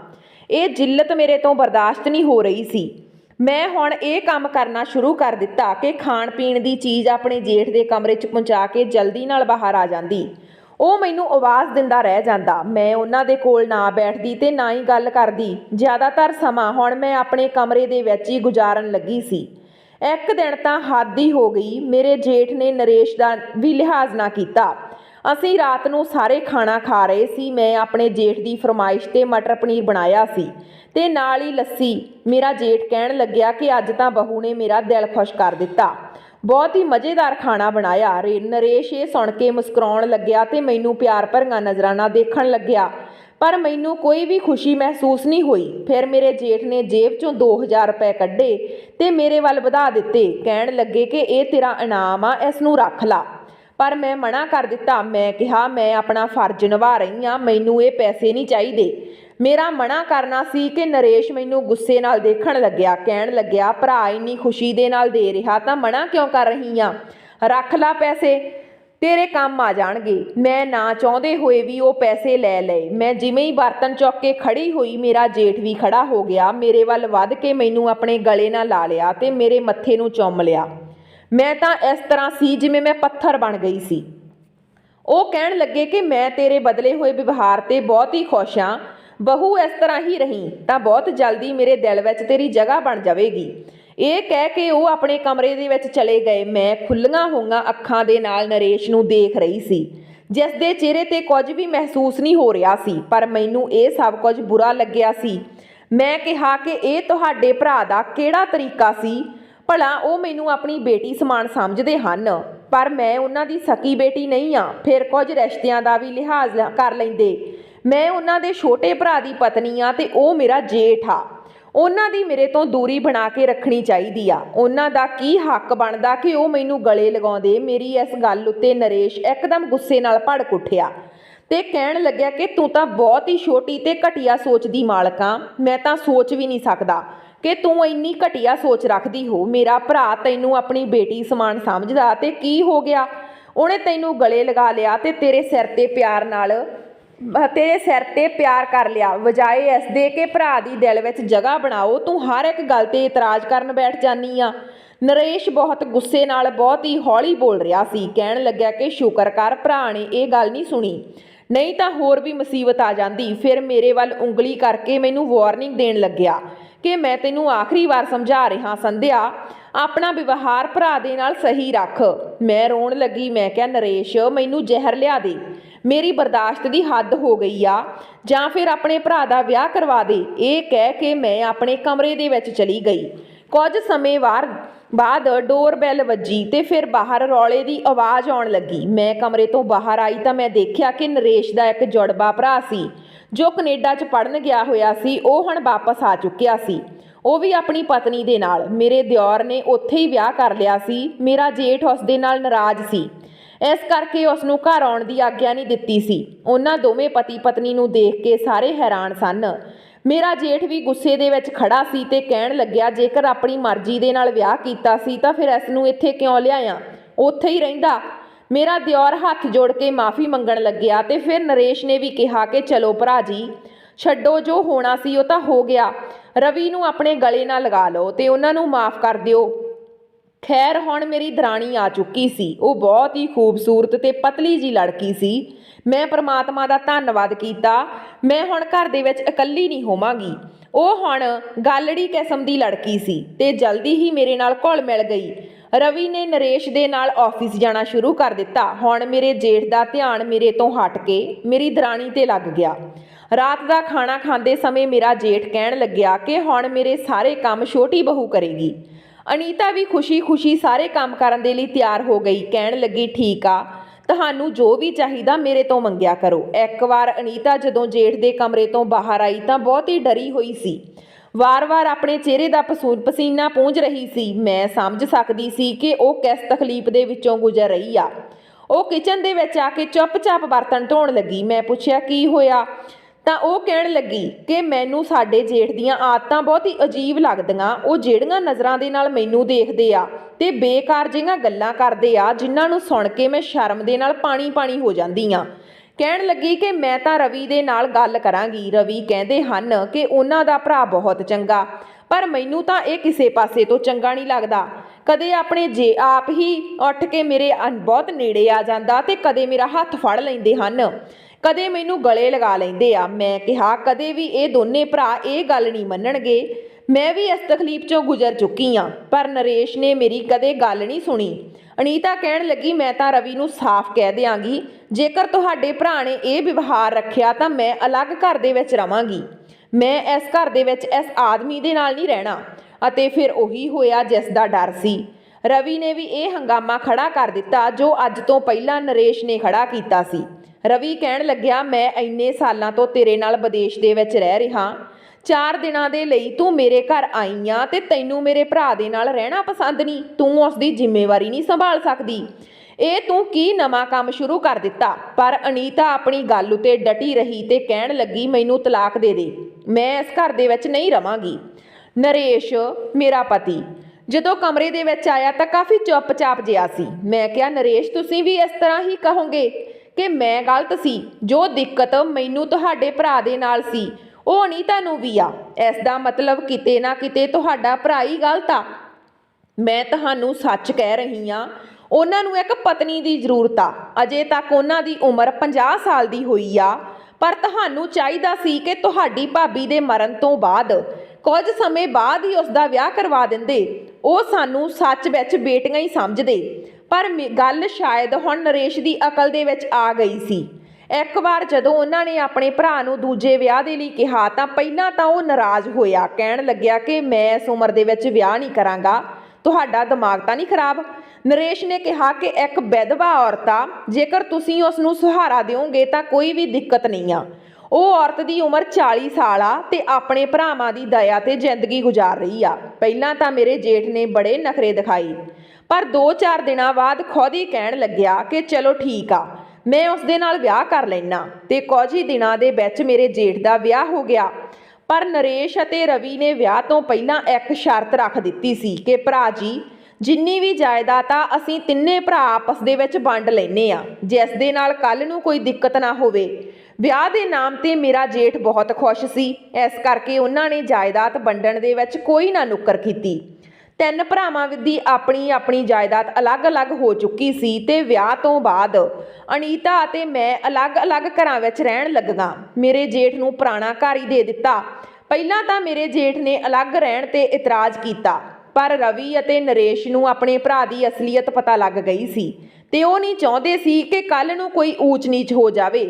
ਇਹ ਜਿੱਲਤ ਮੇਰੇ ਤੋਂ ਬਰਦਾਸ਼ਤ ਨਹੀਂ ਹੋ ਰਹੀ ਸੀ। ਮੈਂ ਹੁਣ ਇਹ ਕੰਮ ਕਰਨਾ ਸ਼ੁਰੂ ਕਰ ਦਿੱਤਾ ਕਿ ਖਾਣ ਪੀਣ ਦੀ ਚੀਜ਼ ਆਪਣੇ ਜੇਠ ਦੇ ਕਮਰੇ 'ਚ ਪਹੁੰਚਾ ਕੇ ਜਲਦੀ ਨਾਲ ਬਾਹਰ ਆ ਜਾਂਦੀ। ਉਹ ਮੈਨੂੰ ਆਵਾਜ਼ ਦਿੰਦਾ ਰਹਿ ਜਾਂਦਾ। ਮੈਂ ਉਹਨਾਂ ਦੇ ਕੋਲ ਨਾ ਬੈਠਦੀ ਤੇ ਨਾ ਹੀ ਗੱਲ ਕਰਦੀ। ਜ਼ਿਆਦਾਤਰ ਸਮਾਂ ਹੁਣ ਮੈਂ ਆਪਣੇ ਕਮਰੇ ਦੇ ਵਿੱਚ ਹੀ ਗੁਜ਼ਾਰਨ ਲੱਗੀ ਸੀ। ਇੱਕ ਦਿਨ ਤਾਂ ਹੱਦ ਹੀ ਹੋ ਗਈ। ਮੇਰੇ ਜੇਠ ਨੇ ਨਰੇਸ਼ ਦਾ ਵੀ ਲਿਹਾਜ਼ ਨਾ ਕੀਤਾ। ਅਸੀਂ ਰਾਤ ਨੂੰ ਸਾਰੇ ਖਾਣਾ ਖਾ ਰਹੇ ਸੀ, ਮੈਂ ਆਪਣੇ ਜੇਠ ਦੀ ਫਰਮਾਇਸ਼ ਤੇ ਮਟਰ ਪਨੀਰ ਬਣਾਇਆ ਸੀ ਤੇ ਨਾਲ ਹੀ ਲੱਸੀ। ਮੇਰਾ ਜੇਠ ਕਹਿਣ ਲੱਗਿਆ ਕਿ ਅੱਜ ਤਾਂ ਬਹੂ ਨੇ ਮੇਰਾ ਦਿਲ ਖੁਸ਼ ਕਰ ਦਿੱਤਾ। ਬਹੁਤ ਹੀ ਮਜ਼ੇਦਾਰ ਖਾਣਾ ਬਣਾਇਆ। ਰੇ, ਨਰੇਸ਼ ਇਹ ਸੁਣ ਕੇ ਮੁਸਕਰਾਉਣ ਲੱਗਿਆ ਤੇ ਮੈਨੂੰ ਪਿਆਰ ਭਰੀਆਂ ਨਜ਼ਰਾਂ ਨਾਲ ਦੇਖਣ ਲੱਗਿਆ। ਪਰ ਮੈਨੂੰ ਕੋਈ ਵੀ ਖੁਸ਼ੀ ਮਹਿਸੂਸ ਨਹੀਂ ਹੋਈ। ਫਿਰ ਮੇਰੇ ਜੇਠ ਨੇ ਜੇਬ ਚੋਂ 2000 ਰੁਪਏ ਕੱਢੇ ਤੇ ਮੇਰੇ ਵੱਲ ਵਧਾ ਦਿੱਤੇ। ਕਹਿਣ ਲੱਗੇ ਕਿ ਇਹ ਤੇਰਾ ਇਨਾਮ ਆ, ਇਸ ਨੂੰ ਰੱਖ ਲਾ। ਪਰ ਮੈਂ ਮਨਾ ਕਰ ਦਿੱਤਾ। ਮੈਂ ਕਿਹਾ, ਮੈਂ ਆਪਣਾ ਫਰਜ਼ ਨਿਭਾ ਰਹੀ ਹਾਂ, ਮੈਨੂੰ ਇਹ ਪੈਸੇ ਨਹੀਂ ਚਾਹੀਦੇ। ਮੇਰਾ ਮਨਾ ਕਰਨਾ ਸੀ ਕਿ ਨਰੇਸ਼ ਮੈਨੂੰ ਗੁੱਸੇ ਨਾਲ ਦੇਖਣ ਲੱਗਿਆ, ਕਹਿਣ ਲੱਗਿਆ, ਭਰਾ, ਇੰਨੀ ਖੁਸ਼ੀ ਦੇ ਨਾਲ ਦੇ ਰਿਹਾ ਤਾਂ ਮਨਾ ਕਿਉਂ ਕਰ ਰਹੀ ਆ ਰੱਖ ਲਾ ਪੈਸੇ, ਤੇਰੇ ਕੰਮ ਆ ਜਾਣਗੇ। ਮੈਂ ਨਾ ਚਾਹੁੰਦੇ ਹੋਏ ਵੀ ਉਹ ਪੈਸੇ ਲੈ ਲਏ। ਮੈਂ ਜਿਵੇਂ ਹੀ ਬਰਤਨ ਚੁੱਕ ਕੇ ਖੜੀ ਹੋਈ, ਮੇਰਾ ਜੇਠ ਵੀ ਖੜਾ ਹੋ ਗਿਆ। ਮੇਰੇ ਵੱਲ ਵੱਧ ਕੇ ਮੈਨੂੰ ਆਪਣੇ ਗਲੇ ਨਾਲ ਲਾ ਲਿਆ ਤੇ ਮੇਰੇ ਮੱਥੇ ਨੂੰ ਚੁੰਮ ਲਿਆ। ਮੈਂ ਤਾਂ ਇਸ ਤਰ੍ਹਾਂ ਸੀ ਜਿਵੇਂ ਮੈਂ ਪੱਥਰ ਬਣ ਗਈ ਸੀ। ਉਹ ਕਹਿਣ ਲੱਗੇ ਕਿ ਮੈਂ ਤੇਰੇ ਬਦਲੇ ਹੋਏ ਵਿਵਹਾਰ ਤੇ ਬਹੁਤ ਹੀ ਖੁਸ਼ ਹਾਂ। ਬਹੂ ਇਸ ਤਰ੍ਹਾਂ ਹੀ ਰਹੀ, ਤਾਂ ਬਹੁਤ ਜਲਦੀ ਮੇਰੇ ਦਿਲ ਵਿੱਚ ਤੇਰੀ ਜਗ੍ਹਾ ਬਣ ਜਾਵੇਗੀ। ਇਹ ਕਹਿ ਕੇ ਉਹ ਆਪਣੇ ਕਮਰੇ ਦੇ ਵਿੱਚ ਚਲੇ ਗਏ। ਮੈਂ ਖੁੱਲੀਆਂ ਹੋਈਆਂ ਅੱਖਾਂ ਦੇ ਨਾਲ ਨਰੇਸ਼ ਨੂੰ ਦੇਖ ਰਹੀ ਸੀ। ਜਿਸ ਦੇ ਚਿਹਰੇ ਤੇ ਕੁਝ ਵੀ ਮਹਿਸੂਸ ਨਹੀਂ ਹੋ ਰਿਹਾ ਸੀ, ਪਰ ਮੈਨੂੰ ਇਹ ਸਭ ਕੁਝ ਬੁਰਾ ਲੱਗਿਆ ਸੀ। ਮੈਂ ਕਿਹਾ ਕਿ ਇਹ ਤੁਹਾਡੇ ਭਰਾ ਦਾ ਕਿਹੜਾ ਤਰੀਕਾ ਸੀ? ਭਲਾ ਉਹ ਮੈਨੂੰ ਆਪਣੀ ਬੇਟੀ ਸਮਾਨ ਸਮਝਦੇ ਹਨ, ਪਰ ਮੈਂ ਉਹਨਾਂ ਦੀ ਸਕੀ ਬੇਟੀ ਨਹੀਂ ਆ ਫਿਰ ਕੁਝ ਰਿਸ਼ਤਿਆਂ ਦਾ ਵੀ ਲਿਹਾਜ਼ ਲ- ਕਰ ਲੈਂਦੇ। ਮੈਂ ਉਹਨਾਂ ਦੇ ਛੋਟੇ ਭਰਾ ਦੀ ਪਤਨੀ ਆ ਤੇ ਉਹ ਮੇਰਾ ਜੇਠ ਆ। ਉਹਨਾਂ ਦੀ ਮੇਰੇ ਤੋਂ ਦੂਰੀ ਬਣਾ ਕੇ ਰੱਖਣੀ ਚਾਹੀਦੀ ਆ। ਉਹਨਾਂ ਦਾ ਕੀ ਹੱਕ ਬਣਦਾ ਕਿ ਉਹ ਮੈਨੂੰ ਗਲੇ ਲਗਾਉਂਦੇ? ਮੇਰੀ ਇਸ ਗੱਲ ਉੱਤੇ ਨਰੇਸ਼ ਇੱਕਦਮ ਗੁੱਸੇ ਨਾਲ ਭੜਕ ਉੱਠਿਆ ਤੇ ਕਹਿਣ ਲੱਗਿਆ ਕਿ ਤੂੰ ਤਾਂ ਬਹੁਤ ਹੀ ਛੋਟੀ ਤੇ ਘਟੀਆ ਸੋਚ ਦੀ ਮਾਲਕ ਆਂ, ਮੈਂ ਤਾਂ ਸੋਚ ਵੀ ਨਹੀਂ ਸਕਦਾ। ਕਿ ਤੂੰ ਇੰਨੀ ਘਟੀਆ ਸੋਚ ਰੱਖਦੀ ਹੋ। ਮੇਰਾ ਭਰਾ ਤੈਨੂੰ ਆਪਣੀ ਬੇਟੀ ਸਮਾਨ ਸਮਝਦਾ ਤੇ ਕੀ ਹੋ ਗਿਆ? ਉਹਨੇ ਤੈਨੂੰ ਗਲੇ ਲਗਾ ਲਿਆ ਤੇ ਤੇਰੇ ਸਿਰ ਤੇ ਪਿਆਰ ਨਾਲ ਤੇਰੇ ਸਿਰ ਤੇ ਪਿਆਰ ਕਰ ਲਿਆ। ਵਜਾਏ ਇਸ ਦੇ ਕਿ ਭਰਾ ਦੀ ਦਿਲ ਵਿੱਚ ਜਗ੍ਹਾ ਬਣਾਓ। ਤੂੰ ਹਰ ਇੱਕ ਗੱਲ ਤੇ ਇਤਰਾਜ਼ ਕਰਨ ਬੈਠ ਜਾਨੀ ਆ। ਨਰੇਸ਼ ਬਹੁਤ ਗੁੱਸੇ ਨਾਲ ਬਹੁਤ ਹੀ ਹੌਲੀ ਬੋਲ ਰਿਹਾ ਸੀ। ਕਹਿਣ ਲੱਗਿਆ ਕਿ ਸ਼ੁਕਰ ਕਰ ਭਰਾ ਨੇ ਇਹ ਗੱਲ ਨਹੀਂ ਸੁਣੀ। ਨਹੀਂ ਤਾਂ ਹੋਰ ਵੀ ਮੁਸੀਬਤ ਆ ਜਾਂਦੀ। ਫਿਰ ਮੇਰੇ ਵੱਲ ਉਂਗਲੀ ਕਰਕੇ ਮੈਨੂੰ ਵਾਰਨਿੰਗ ਦੇਣ ਲੱਗਿਆ। ਕਿ ਮੈਂ ਤੈਨੂੰ ਆਖਰੀ ਵਾਰ ਸਮਝਾ ਰਿਹਾ, ਸੰਧਿਆ। ਆਪਣਾ ਵਿਵਹਾਰ ਭਰਾ ਦੇ ਨਾਲ ਸਹੀ ਰੱਖ। ਮੈਂ ਰੋਣ ਲੱਗੀ, ਮੈਂ ਕਿਹਾ, ਨਰੇਸ਼, ਮੈਨੂੰ ਜ਼ਹਿਰ ਲਿਆ ਦੇ। ਮੇਰੀ ਬਰਦਾਸ਼ਤ ਦੀ ਹੱਦ ਹੋ ਗਈ ਆ। ਜਾਂ ਫਿਰ ਆਪਣੇ ਭਰਾ ਦਾ ਵਿਆਹ ਕਰਵਾ ਦੇ। ਇਹ ਕਹਿ ਕੇ ਮੈਂ ਆਪਣੇ ਕਮਰੇ ਦੇ ਵਿੱਚ ਚਲੀ ਗਈ। ਕੁਝ ਸਮੇਂ ਬਾਅਦ ਬਾਅਦ ਡੋਰਬੈਲ ਵੱਜੀ ਤੇ ਫਿਰ ਬਾਹਰ ਰੌਲੇ ਦੀ ਆਵਾਜ਼ ਆਉਣ ਲੱਗੀ। ਮੈਂ ਕਮਰੇ ਤੋਂ ਬਾਹਰ ਆਈ ਤਾਂ ਮੈਂ ਦੇਖਿਆ ਕਿ ਨਰੇਸ਼ ਦਾ ਇੱਕ ਜੁੜਵਾ ਭਰਾ ਸੀ। ਜੋ ਕੈਨੇਡਾ 'ਚ ਪੜਨ ਗਿਆ ਹੋਇਆ ਸੀ, ਉਹ ਹੁਣ ਵਾਪਸ ਆ ਚੁੱਕਿਆ ਸੀ। ਉਹ ਵੀ ਆਪਣੀ ਪਤਨੀ ਦੇ ਨਾਲ। ਮੇਰੇ ਦਿਓਰ ਨੇ ਉੱਥੇ ਹੀ ਵਿਆਹ ਕਰ ਲਿਆ ਸੀ। ਮੇਰਾ ਜੇਠ ਉਸ ਦੇ ਨਾਲ ਨਾਰਾਜ਼ ਸੀ। ਇਸ ਕਰਕੇ ਉਸ ਨੂੰ ਘਰ ਆਉਣ ਦੀ ਆਗਿਆ ਨਹੀਂ ਦਿੱਤੀ ਸੀ। ਉਹਨਾਂ ਦੋਵੇਂ ਪਤੀ ਪਤਨੀ ਨੂੰ ਦੇਖ ਕੇ ਸਾਰੇ ਹੈਰਾਨ ਸਨ। ਮੇਰਾ ਜੇਠ ਵੀ ਗੁੱਸੇ ਦੇ ਵਿੱਚ ਖੜਾ ਸੀ ਤੇ ਕਹਿਣ ਲੱਗਿਆ, ਜੇਕਰ ਆਪਣੀ ਮਰਜ਼ੀ ਦੇ ਨਾਲ ਵਿਆਹ ਕੀਤਾ ਸੀ, ਤਾਂ ਫਿਰ ਇਸ ਨੂੰ ਇੱਥੇ ਕਿਉਂ ਲਿਆਇਆ? ਉੱਥੇ ਹੀ ਰਹਿੰਦਾ। ਮੇਰਾ ਦਿਓਰ ਹੱਥ ਜੋੜ ਕੇ ਮਾਫੀ ਮੰਗਣ ਲੱਗਿਆ ਤੇ ਫਿਰ ਨਰੇਸ਼ ਨੇ ਵੀ ਕਿਹਾ ਕਿ ਚਲੋ ਭਰਾ ਜੀ, ਛੱਡੋ ਜੋ ਹੋਣਾ ਸੀ ਉਹ ਤਾਂ ਹੋ ਗਿਆ। ਰਵੀ ਨੂੰ ਆਪਣੇ ਗਲੇ ਨਾਲ ਲਗਾ ਲਓ ਤੇ ਉਹਨਾਂ ਨੂੰ ਮਾਫ ਕਰ ਦਿਓ। ਖੈਰ, ਹੁਣ ਮੇਰੀ ਦਰਾਣੀ ਆ ਚੁੱਕੀ ਸੀ। ਉਹ ਬਹੁਤ ਹੀ ਖੂਬਸੂਰਤ ਤੇ ਪਤਲੀ ਜੀ ਲੜਕੀ ਸੀ। ਮੈਂ ਪ੍ਰਮਾਤਮਾ ਦਾ ਧੰਨਵਾਦ ਕੀਤਾ। ਮੈਂ ਹੁਣ ਘਰ ਦੇ ਵਿੱਚ ਇਕੱਲੀ ਨਹੀਂ ਹੋਵਾਂਗੀ। ਉਹ ਹੁਣ ਗਾਲੜੀ ਕਿਸਮ ਦੀ ਲੜਕੀ ਸੀ ਤੇ ਜਲਦੀ ਹੀ ਮੇਰੇ ਨਾਲ ਘੁਲ ਮਿਲ ਗਈ। ਰਵੀ ਨੇ ਨਰੇਸ਼ ਦੇ ਨਾਲ ਆਫਿਸ ਜਾਣਾ ਸ਼ੁਰੂ ਕਰ ਦਿੱਤਾ। ਹੁਣ ਮੇਰੇ ਜੇਠ ਦਾ ਧਿਆਨ ਮੇਰੇ ਤੋਂ ਹਟ ਕੇ ਮੇਰੀ ਦਰਾਣੀ ਤੇ ਲੱਗ ਗਿਆ। ਰਾਤ ਦਾ ਖਾਣਾ ਖਾਂਦੇ ਸਮੇਂ ਮੇਰਾ ਜੇਠ ਕਹਿਣ ਲੱਗਿਆ ਕਿ ਹੁਣ ਮੇਰੇ ਸਾਰੇ ਕੰਮ ਛੋਟੀ ਬਹੂ ਕਰੇਗੀ। ਅਨੀਤਾ ਵੀ ਖੁਸ਼ੀ-ਖੁਸ਼ੀ ਸਾਰੇ ਕੰਮ ਕਰਨ ਦੇ ਲਈ ਤਿਆਰ ਹੋ ਗਈ। ਕਹਿਣ ਲੱਗੀ, ਠੀਕ ਆ, ਤੁਹਾਨੂੰ ਜੋ ਵੀ ਚਾਹੀਦਾ ਮੇਰੇ ਤੋਂ ਮੰਗਿਆ ਕਰੋ। ਇੱਕ ਵਾਰ ਅਨੀਤਾ ਜਦੋਂ ਜੇਠ ਦੇ ਕਮਰੇ ਤੋਂ ਬਾਹਰ ਆਈ ਤਾਂ ਬਹੁਤ ਹੀ ਡਰੀ ਹੋਈ ਸੀ। ਵਾਰ-ਵਾਰ ਆਪਣੇ ਚਿਹਰੇ ਦਾ ਪਸੂ- ਪਸੀਨਾ ਪੂੰਝ ਰਹੀ ਸੀ। ਮੈਂ ਸਮਝ ਸਕਦੀ ਸੀ ਕਿ ਉਹ ਕਿਸ ਤਕਲੀਫ ਦੇ ਵਿੱਚੋਂ ਗੁਜ਼ਰ ਰਹੀ ਆ। ਉਹ ਕਿਚਨ ਦੇ ਵਿੱਚ ਆ ਕੇ ਚੁੱਪ-ਚਾਪ ਬਰਤਨ ਧੋਣ ਲੱਗੀ। ਮੈਂ ਪੁੱਛਿਆ, ਕੀ ਹੋਇਆ? ਤਾਂ ਉਹ ਕਹਿਣ ਲੱਗੀ ਕਿ ਮੈਨੂੰ ਸਾਡੇ ਜੇਠ ਦੀਆਂ ਆਦਤਾਂ ਬਹੁਤ ਹੀ ਅਜੀਬ ਲੱਗਦੀਆਂ। ਉਹ ਜਿਹੜੀਆਂ ਨਜ਼ਰਾਂ ਦੇ ਨਾਲ ਮੈਨੂੰ ਦੇਖਦੇ ਆ ਤੇ ਬੇਕਾਰ ਜਿਹੀਆਂ ਗੱਲਾਂ ਕਰਦੇ ਆ, ਜਿਨ੍ਹਾਂ ਨੂੰ ਸੁਣ ਕੇ ਮੈਂ ਸ਼ਰਮ ਦੇ ਨਾਲ ਪਾਣੀ-ਪਾਣੀ ਹੋ ਜਾਂਦੀ ਆ। ਕਹਿਣ ਲੱਗੀ ਕਿ ਮੈਂ ਤਾਂ ਰਵੀ ਦੇ ਨਾਲ ਗੱਲ ਕਰਾਂਗੀ। ਰਵੀ ਕਹਿੰਦੇ ਹਨ ਕਿ ਉਹਨਾਂ ਦਾ ਭਰਾ ਬਹੁਤ ਚੰਗਾ, ਪਰ ਮੈਨੂੰ ਤਾਂ ਇਹ ਕਿਸੇ ਪਾਸੇ ਤੋਂ ਚੰਗਾ ਨਹੀਂ ਲੱਗਦਾ। ਕਦੇ ਆਪਣੇ ਜੇ ਆਪ ਹੀ ਉੱਠ ਕੇ ਮੇਰੇ ਅਨ- ਬਹੁਤ ਨੇੜੇ ਆ ਜਾਂਦਾ ਤੇ ਕਦੇ ਮੇਰਾ ਹੱਥ ਫੜ ਲੈਂਦੇ ਹਨ। ਕਦੇ ਮੈਨੂੰ ਗਲੇ ਲਗਾ ਲੈਂਦੇ ਆ। ਮੈਂ ਕਿਹਾ, ਕਦੇ ਵੀ ਇਹ ਦੋਨੇ ਭਰਾ ਇਹ ਗੱਲ ਨਹੀਂ ਮੰਨਣਗੇ। ਮੈਂ ਵੀ ਇਸ ਤਕਲੀਫ ਚੋਂ ਗੁਜ਼ਰ ਚੁੱਕੀ ਆ, ਪਰ ਨਰੇਸ਼ ਨੇ ਮੇਰੀ ਕਦੇ ਗੱਲ ਨਹੀਂ ਸੁਣੀ। ਅਨੀਤਾ ਕਹਿਣ ਲੱਗੀ, ਮੈਂ ਤਾਂ ਰਵੀ ਨੂੰ ਸਾਫ਼ ਕਹਿ ਦਿਆਂਗੀ। ਜੇਕਰ ਤੁਹਾਡੇ ਭਰਾ ਨੇ ਇਹ ਵਿਵਹਾਰ ਰੱਖਿਆ ਤਾਂ ਮੈਂ ਅਲੱਗ ਘਰ ਦੇ ਵਿੱਚ ਰਵਾਂਗੀ। ਮੈਂ ਇਸ ਘਰ ਦੇ ਵਿੱਚ ਇਸ ਆਦਮੀ ਦੇ ਨਾਲ ਨਹੀਂ ਰਹਿਣਾ। ਅਤੇ ਫਿਰ ਉਹੀ ਹੋਇਆ ਜਿਸ ਦਾ ਡਰ ਸੀ। ਰਵੀ ਨੇ ਵੀ ਇਹ ਹੰਗਾਮਾ ਖੜਾ ਕਰ ਦਿੱਤਾ, ਜੋ ਅੱਜ ਤੋਂ ਪਹਿਲਾਂ ਨਰੇਸ਼ ਨੇ ਖੜਾ ਕੀਤਾ ਸੀ। ਰਵੀ ਕਹਿਣ ਲੱਗਿਆ, ਮੈਂ ਇੰਨੇ ਸਾਲਾਂ ਤੋਂ ਤੇਰੇ ਨਾਲ ਵਿਦੇਸ਼ ਦੇ ਵਿੱਚ ਰਹਿ ਰਿਹਾ। ਚਾਰ ਦਿਨਾਂ ਦੇ ਲਈ ਤੂੰ ਮੇਰੇ ਘਰ ਆਈ ਆ ਤੇ ਤੈਨੂੰ ਮੇਰੇ ਭਰਾ ਦੇ ਨਾਲ ਰਹਿਣਾ ਪਸੰਦ ਨਹੀਂ। ਤੂੰ ਉਸ ਦੀ ਜ਼ਿੰਮੇਵਾਰੀ ਨਹੀਂ ਸੰਭਾਲ ਸਕਦੀ। ਇਹ ਤੂੰ ਕੀ ਨਵਾਂ ਕੰਮ ਸ਼ੁਰੂ ਕਰ ਦਿੱਤਾ? ਪਰ ਅਨੀਤਾ ਆਪਣੀ ਗੱਲ ਉਤੇ ਡਟੀ ਰਹੀ ਤੇ ਕਹਿਣ ਲੱਗੀ, ਮੈਨੂੰ ਤਲਾਕ ਦੇ ਦੇ। ਮੈਂ ਇਸ ਘਰ ਦੇ ਵਿੱਚ ਨਹੀਂ ਰਵਾਂਗੀ। ਨਰੇਸ਼, ਮੇਰਾ ਪਤੀ, ਜਦੋਂ ਕਮਰੇ ਦੇ ਵਿੱਚ ਆਇਆ ਤਾਂ ਕਾਫੀ ਚੁੱਪਚਾਪ ਜਿਹਾ ਸੀ। ਮੈਂ ਕਿਹਾ, ਨਰੇਸ਼, ਤੁਸੀਂ ਵੀ ਇਸ ਤਰ੍ਹਾਂ ਹੀ ਕਹੋਗੇ ਕਿ ਮੈਂ ਗਲਤ ਸੀ? ਜੋ ਦਿੱਕਤ ਮੈਨੂੰ ਤੁਹਾਡੇ ਭਰਾ ਦੇ ਨਾਲ ਸੀ ਉਹ ਅਨੀਤਾ ਨੂੰ ਵੀ ਆ। ਇਸ ਦਾ ਮਤਲਬ ਕਿਤੇ ਨਾ ਕਿਤੇ ਤੁਹਾਡਾ ਭਰਾ ਹੀ ਗਲਤ ਆ। ਮੈਂ ਤੁਹਾਨੂੰ ਸੱਚ ਕਹਿ ਰਹੀ ਹਾਂ, ਉਹਨਾਂ ਨੂੰ ਇੱਕ ਪਤਨੀ ਦੀ ਜ਼ਰੂਰਤ ਆ। ਅਜੇ ਤੱਕ ਉਹਨਾਂ ਦੀ ਉਮਰ 50 ਸਾਲ ਦੀ ਹੋਈ ਆ, ਪਰ ਤੁਹਾਨੂੰ ਚਾਹੀਦਾ ਸੀ ਕਿ ਤੁਹਾਡੀ ਭਾਬੀ ਦੇ ਮਰਨ ਤੋਂ ਬਾਅਦ, ਕੁਝ ਸਮੇਂ ਬਾਅਦ ਹੀ ਉਸ ਦਾ ਵਿਆਹ ਕਰਵਾ ਦਿੰਦੇ। ਉਹ ਸਾਨੂੰ ਸੱਚ ਵਿੱਚ ਬੇਟੀਆਂ ਹੀ ਸਮਝਦੇ। ਪਰ ਮੇ- ਗੱਲ ਸ਼ਾਇਦ ਹੁਣ ਨਰੇਸ਼ ਦੀ ਅਕਲ ਦੇ ਵਿੱਚ ਆ ਗਈ ਸੀ। ਇੱਕ ਵਾਰ ਜਦੋਂ ਉਹਨਾਂ ਨੇ ਆਪਣੇ ਭਰਾ ਨੂੰ ਦੂਜੇ ਵਿਆਹ ਦੇ ਲਈ ਕਿਹਾ, ਤਾਂ ਪਹਿਲਾਂ ਤਾਂ ਉਹ ਨਾਰਾਜ਼ ਹੋਇਆ, ਕਹਿਣ ਲੱਗਿਆ ਕਿ ਮੈਂ ਇਸ ਉਮਰ ਦੇ ਵਿੱਚ ਵਿਆਹ ਨਹੀਂ ਕਰਾਂਗਾ। ਤੁਹਾਡਾ ਦਿਮਾਗ ਤਾਂ ਨਹੀਂ ਖਰਾਬ? ਨਰੇਸ਼ ਨੇ ਕਿਹਾ ਕਿ ਇੱਕ ਵਿਧਵਾ ਔਰਤ ਆ, ਜੇਕਰ ਤੁਸੀਂ ਉਸ ਨੂੰ ਸਹਾਰਾ ਦਿਓਗੇ ਤਾਂ ਕੋਈ ਵੀ ਦਿੱਕਤ ਨਹੀਂ ਆ। ਉਹ ਔਰਤ ਦੀ ਉਮਰ 40 ਸਾਲ ਆ ਤੇ ਆਪਣੇ ਭਰਾਵਾਂ ਦੀ ਦਇਆ ਤੇ ਜ਼ਿੰਦਗੀ ਗੁਜ਼ਾਰ ਰਹੀ ਆ। ਪਹਿਲਾਂ ਤਾਂ ਮੇਰੇ ਜੇਠ ਨੇ ਬੜੇ ਨਖਰੇ ਦਿਖਾਈ ਪਰ 2-4 ਦਿਨਾਂ ਬਾਅਦ ਖੁਦ ਹੀ ਕਹਿਣ ਲੱਗਿਆ ਕਿ ਚਲੋ ਠੀਕ ਆ ਮੈਂ ਉਸ ਦੇ ਨਾਲ ਵਿਆਹ ਕਰ ਲੈਣਾ ਤੇ ਕੁਝ ਹੀ ਦਿਨਾਂ ਦੇ ਵਿੱਚ ਮੇਰੇ ਜੇਠ ਦਾ ਵਿਆਹ ਹੋ ਗਿਆ। ਪਰ ਨਰੇਸ਼ ਅਤੇ ਰਵੀ ਨੇ ਵਿਆਹ ਤੋਂ ਪਹਿਲਾਂ ਇੱਕ ਸ਼ਰਤ ਰੱਖ ਦਿੱਤੀ ਸੀ ਕਿ ਭਰਾ ਜੀ, ਜਿੰਨੀ ਵੀ ਜਾਇਦਾਦ ਆ, ਅਸੀਂ ਤਿੰਨੇ ਭਰਾ ਆਪਸ ਦੇ ਵਿੱਚ ਵੰਡ ਲੈਨੇ ਆ। ਜਿਸ ਦੇ ਨਾਲ ਕੱਲ ਨੂੰ ਕੋਈ ਦਿੱਕਤ ਨਾ ਹੋਵੇ। ਵਿਆਹ ਦੇ ਨਾਮ ਤੇ ਮੇਰਾ ਜੇਠ ਬਹੁਤ ਖੁਸ਼ ਸੀ। ਇਸ ਕਰਕੇ ਉਹਨਾਂ ਨੇ ਜਾਇਦਾਦ ਵੰਡਣ ਦੇ ਵਿੱਚ ਕੋਈ ਨਾ ਨੁੱਕਰ ਕੀਤੀ। ਤਿੰਨ ਭਰਾਵਾਂ ਦੀ ਆਪਣੀ ਆਪਣੀ ਜਾਇਦਾਦ ਅਲੱਗ-ਅਲੱਗ ਹੋ ਚੁੱਕੀ ਸੀ ਤੇ ਵਿਆਹ ਤੋਂ ਬਾਅਦ ਅਨੀਤਾ ਅਤੇ ਮੈਂ ਅਲੱਗ-ਅਲੱਗ ਘਰਾਂ ਵਿੱਚ ਰਹਿਣ ਲੱਗਾਂ ਮੇਰੇ ਜੇਠ ਨੂੰ ਪੁਰਾਣਾ ਘਰ ਹੀ ਦੇ ਦਿੱਤਾ। ਪਹਿਲਾਂ ਤਾਂ ਮੇਰੇ ਜੇਠ ਨੇ ਅਲੱਗ ਰਹਿਣ ਤੇ ਇਤਰਾਜ਼ ਕੀਤਾ, ਪਰ ਰਵੀ ਅਤੇ ਨਰੇਸ਼ ਨੂੰ ਆਪਣੇ ਭਰਾ ਦੀ ਅਸਲੀਅਤ ਪਤਾ ਲੱਗ ਗਈ ਸੀ ਤੇ ਉਹ ਨਹੀਂ ਚਾਹੁੰਦੇ ਸੀ ਕਿ ਕੱਲ ਨੂੰ ਕੋਈ ਊਚ ਨੀਚ ਹੋ ਜਾਵੇ।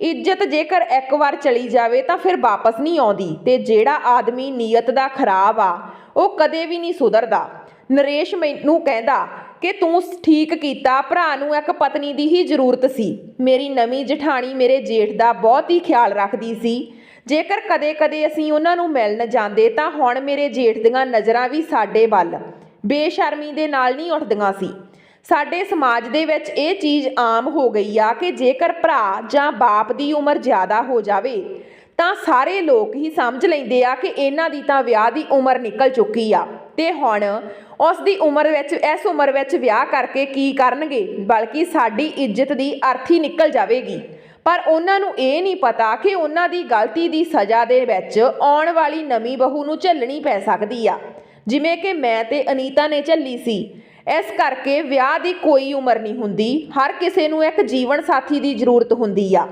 ਇੱਜ਼ਤ ਜੇਕਰ ਇੱਕ ਵਾਰ ਚਲੀ ਜਾਵੇ ਤਾਂ ਫਿਰ ਵਾਪਸ ਨਹੀਂ ਆਉਂਦੀ ਤੇ ਜਿਹੜਾ ਆਦਮੀ ਨੀਅਤ ਦਾ ਖਰਾਬ ਆ ਉਹ ਕਦੇ ਵੀ ਨਹੀਂ ਸੁਧਰਦਾ। ਨਰੇਸ਼ ਮੈਨੂੰ ਕਹਿੰਦਾ ਕਿ ਤੂੰ ਠੀਕ ਕੀਤਾ, ਭਰਾ ਨੂੰ ਇੱਕ ਪਤਨੀ ਦੀ ਹੀ ਜ਼ਰੂਰਤ ਸੀ। ਮੇਰੀ ਨਵੀਂ ਜਠਾਣੀ ਮੇਰੇ ਜੇਠ ਦਾ ਬਹੁਤ ਹੀ ਖਿਆਲ ਰੱਖਦੀ ਸੀ। ਜੇਕਰ ਕਦੇ-ਕਦੇ ਅਸੀਂ ਉਹਨਾਂ ਨੂੰ ਮਿਲਣ ਜਾਂਦੇ ਤਾਂ ਹੁਣ ਮੇਰੇ ਜੇਠ ਦੀਆਂ ਨਜ਼ਰਾਂ ਵੀ ਸਾਡੇ ਵੱਲ, ਬੇਸ਼ਰਮੀ ਦੇ ਨਾਲ ਨਹੀਂ ਉੱਠਦੀਆਂ ਸੀ। ਸਾਡੇ ਸਮਾਜ ਦੇ ਵਿੱਚ ਇਹ ਚੀਜ਼ ਆਮ ਹੋ ਗਈ ਆ ਕਿ ਜੇਕਰ ਭਰਾ ਜਾਂ ਬਾਪ ਦੀ ਉਮਰ ਜ਼ਿਆਦਾ ਹੋ ਜਾਵੇ ਤਾਂ ਸਾਰੇ ਲੋਕ ਹੀ ਸਮਝ ਲੈਂਦੇ ਆ ਕਿ ਇਹਨਾਂ ਦੀ ਤਾਂ ਵਿਆਹ ਦੀ ਉਮਰ ਨਿਕਲ ਚੁੱਕੀ ਆ। ਤੇ ਹੁਣ ਉਸ ਦੀ ਉਮਰ ਵਿੱਚ, ਇਸ ਉਮਰ ਵਿੱਚ ਵਿਆਹ ਕਰਕੇ ਕੀ ਕਰਨਗੇ? ਬਲਕਿ ਸਾਡੀ ਇੱਜ਼ਤ ਦੀ ਅਰਥੀ ਨਿਕਲ ਜਾਵੇਗੀ। ਪਰ ਉਹਨਾਂ ਨੂੰ ਇਹ ਨਹੀਂ ਪਤਾ ਕਿ ਉਹਨਾਂ ਦੀ ਗਲਤੀ ਦੀ ਸਜ਼ਾ ਦੇ ਵਿੱਚ ਆਉਣ ਵਾਲੀ ਨਵੀਂ ਬਹੂ ਨੂੰ ਝੱਲਣੀ ਪੈ ਸਕਦੀ ਆ। ਜਿਵੇਂ ਕਿ ਮੈਂ ਤੇ ਅਨੀਤਾ ਨੇ ਝੱਲੀ ਸੀ। ਇਸ ਕਰਕੇ ਵਿਆਹ ਦੀ ਕੋਈ ਉਮਰ ਨਹੀਂ ਹੁੰਦੀ। ਹਰ ਕਿਸੇ ਨੂੰ ਇੱਕ ਜੀਵਨ ਸਾਥੀ ਦੀ ਜ਼ਰੂਰਤ ਹੁੰਦੀ ਆ।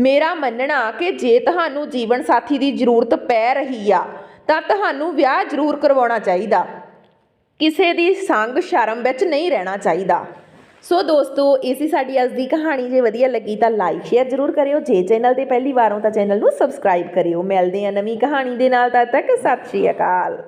ਮੇਰਾ ਮੰਨਣਾ ਕਿ ਜੇ ਤੁਹਾਨੂੰ ਜੀਵਨ ਸਾਥੀ ਦੀ ਜ਼ਰੂਰਤ ਪੈ ਰਹੀ ਆ, ਤਾਂ ਤੁਹਾਨੂੰ ਵਿਆਹ ਜ਼ਰੂਰ ਕਰਵਾਉਣਾ ਚਾਹੀਦਾ। ਕਿਸੇ ਦੀ ਸੰਗ ਸ਼ਰਮ ਵਿੱਚ ਨਹੀਂ ਰਹਿਣਾ ਚਾਹੀਦਾ। ਸੋ ਦੋਸਤੋ, ਇਹ ਸੀ ਸਾਡੀ ਅੱਜ ਦੀ ਕਹਾਣੀ। ਜੇ ਵਧੀਆ ਲੱਗੀ ਤਾਂ ਲਾਈਕ ਸ਼ੇਅਰ ਜ਼ਰੂਰ ਕਰਿਓ। ਜੇ ਚੈਨਲ ਤੇ ਪਹਿਲੀ ਵਾਰ ਹੋ ਤਾਂ ਚੈਨਲ ਨੂੰ ਸਬਸਕ੍ਰਾਈਬ ਕਰਿਓ। ਮਿਲਦੇ ਆ ਨਵੀਂ ਕਹਾਣੀ ਦੇ ਨਾਲ। ਤਦ ਤੱਕ ਸਤਿ ਸ਼੍ਰੀ ਅਕਾਲ।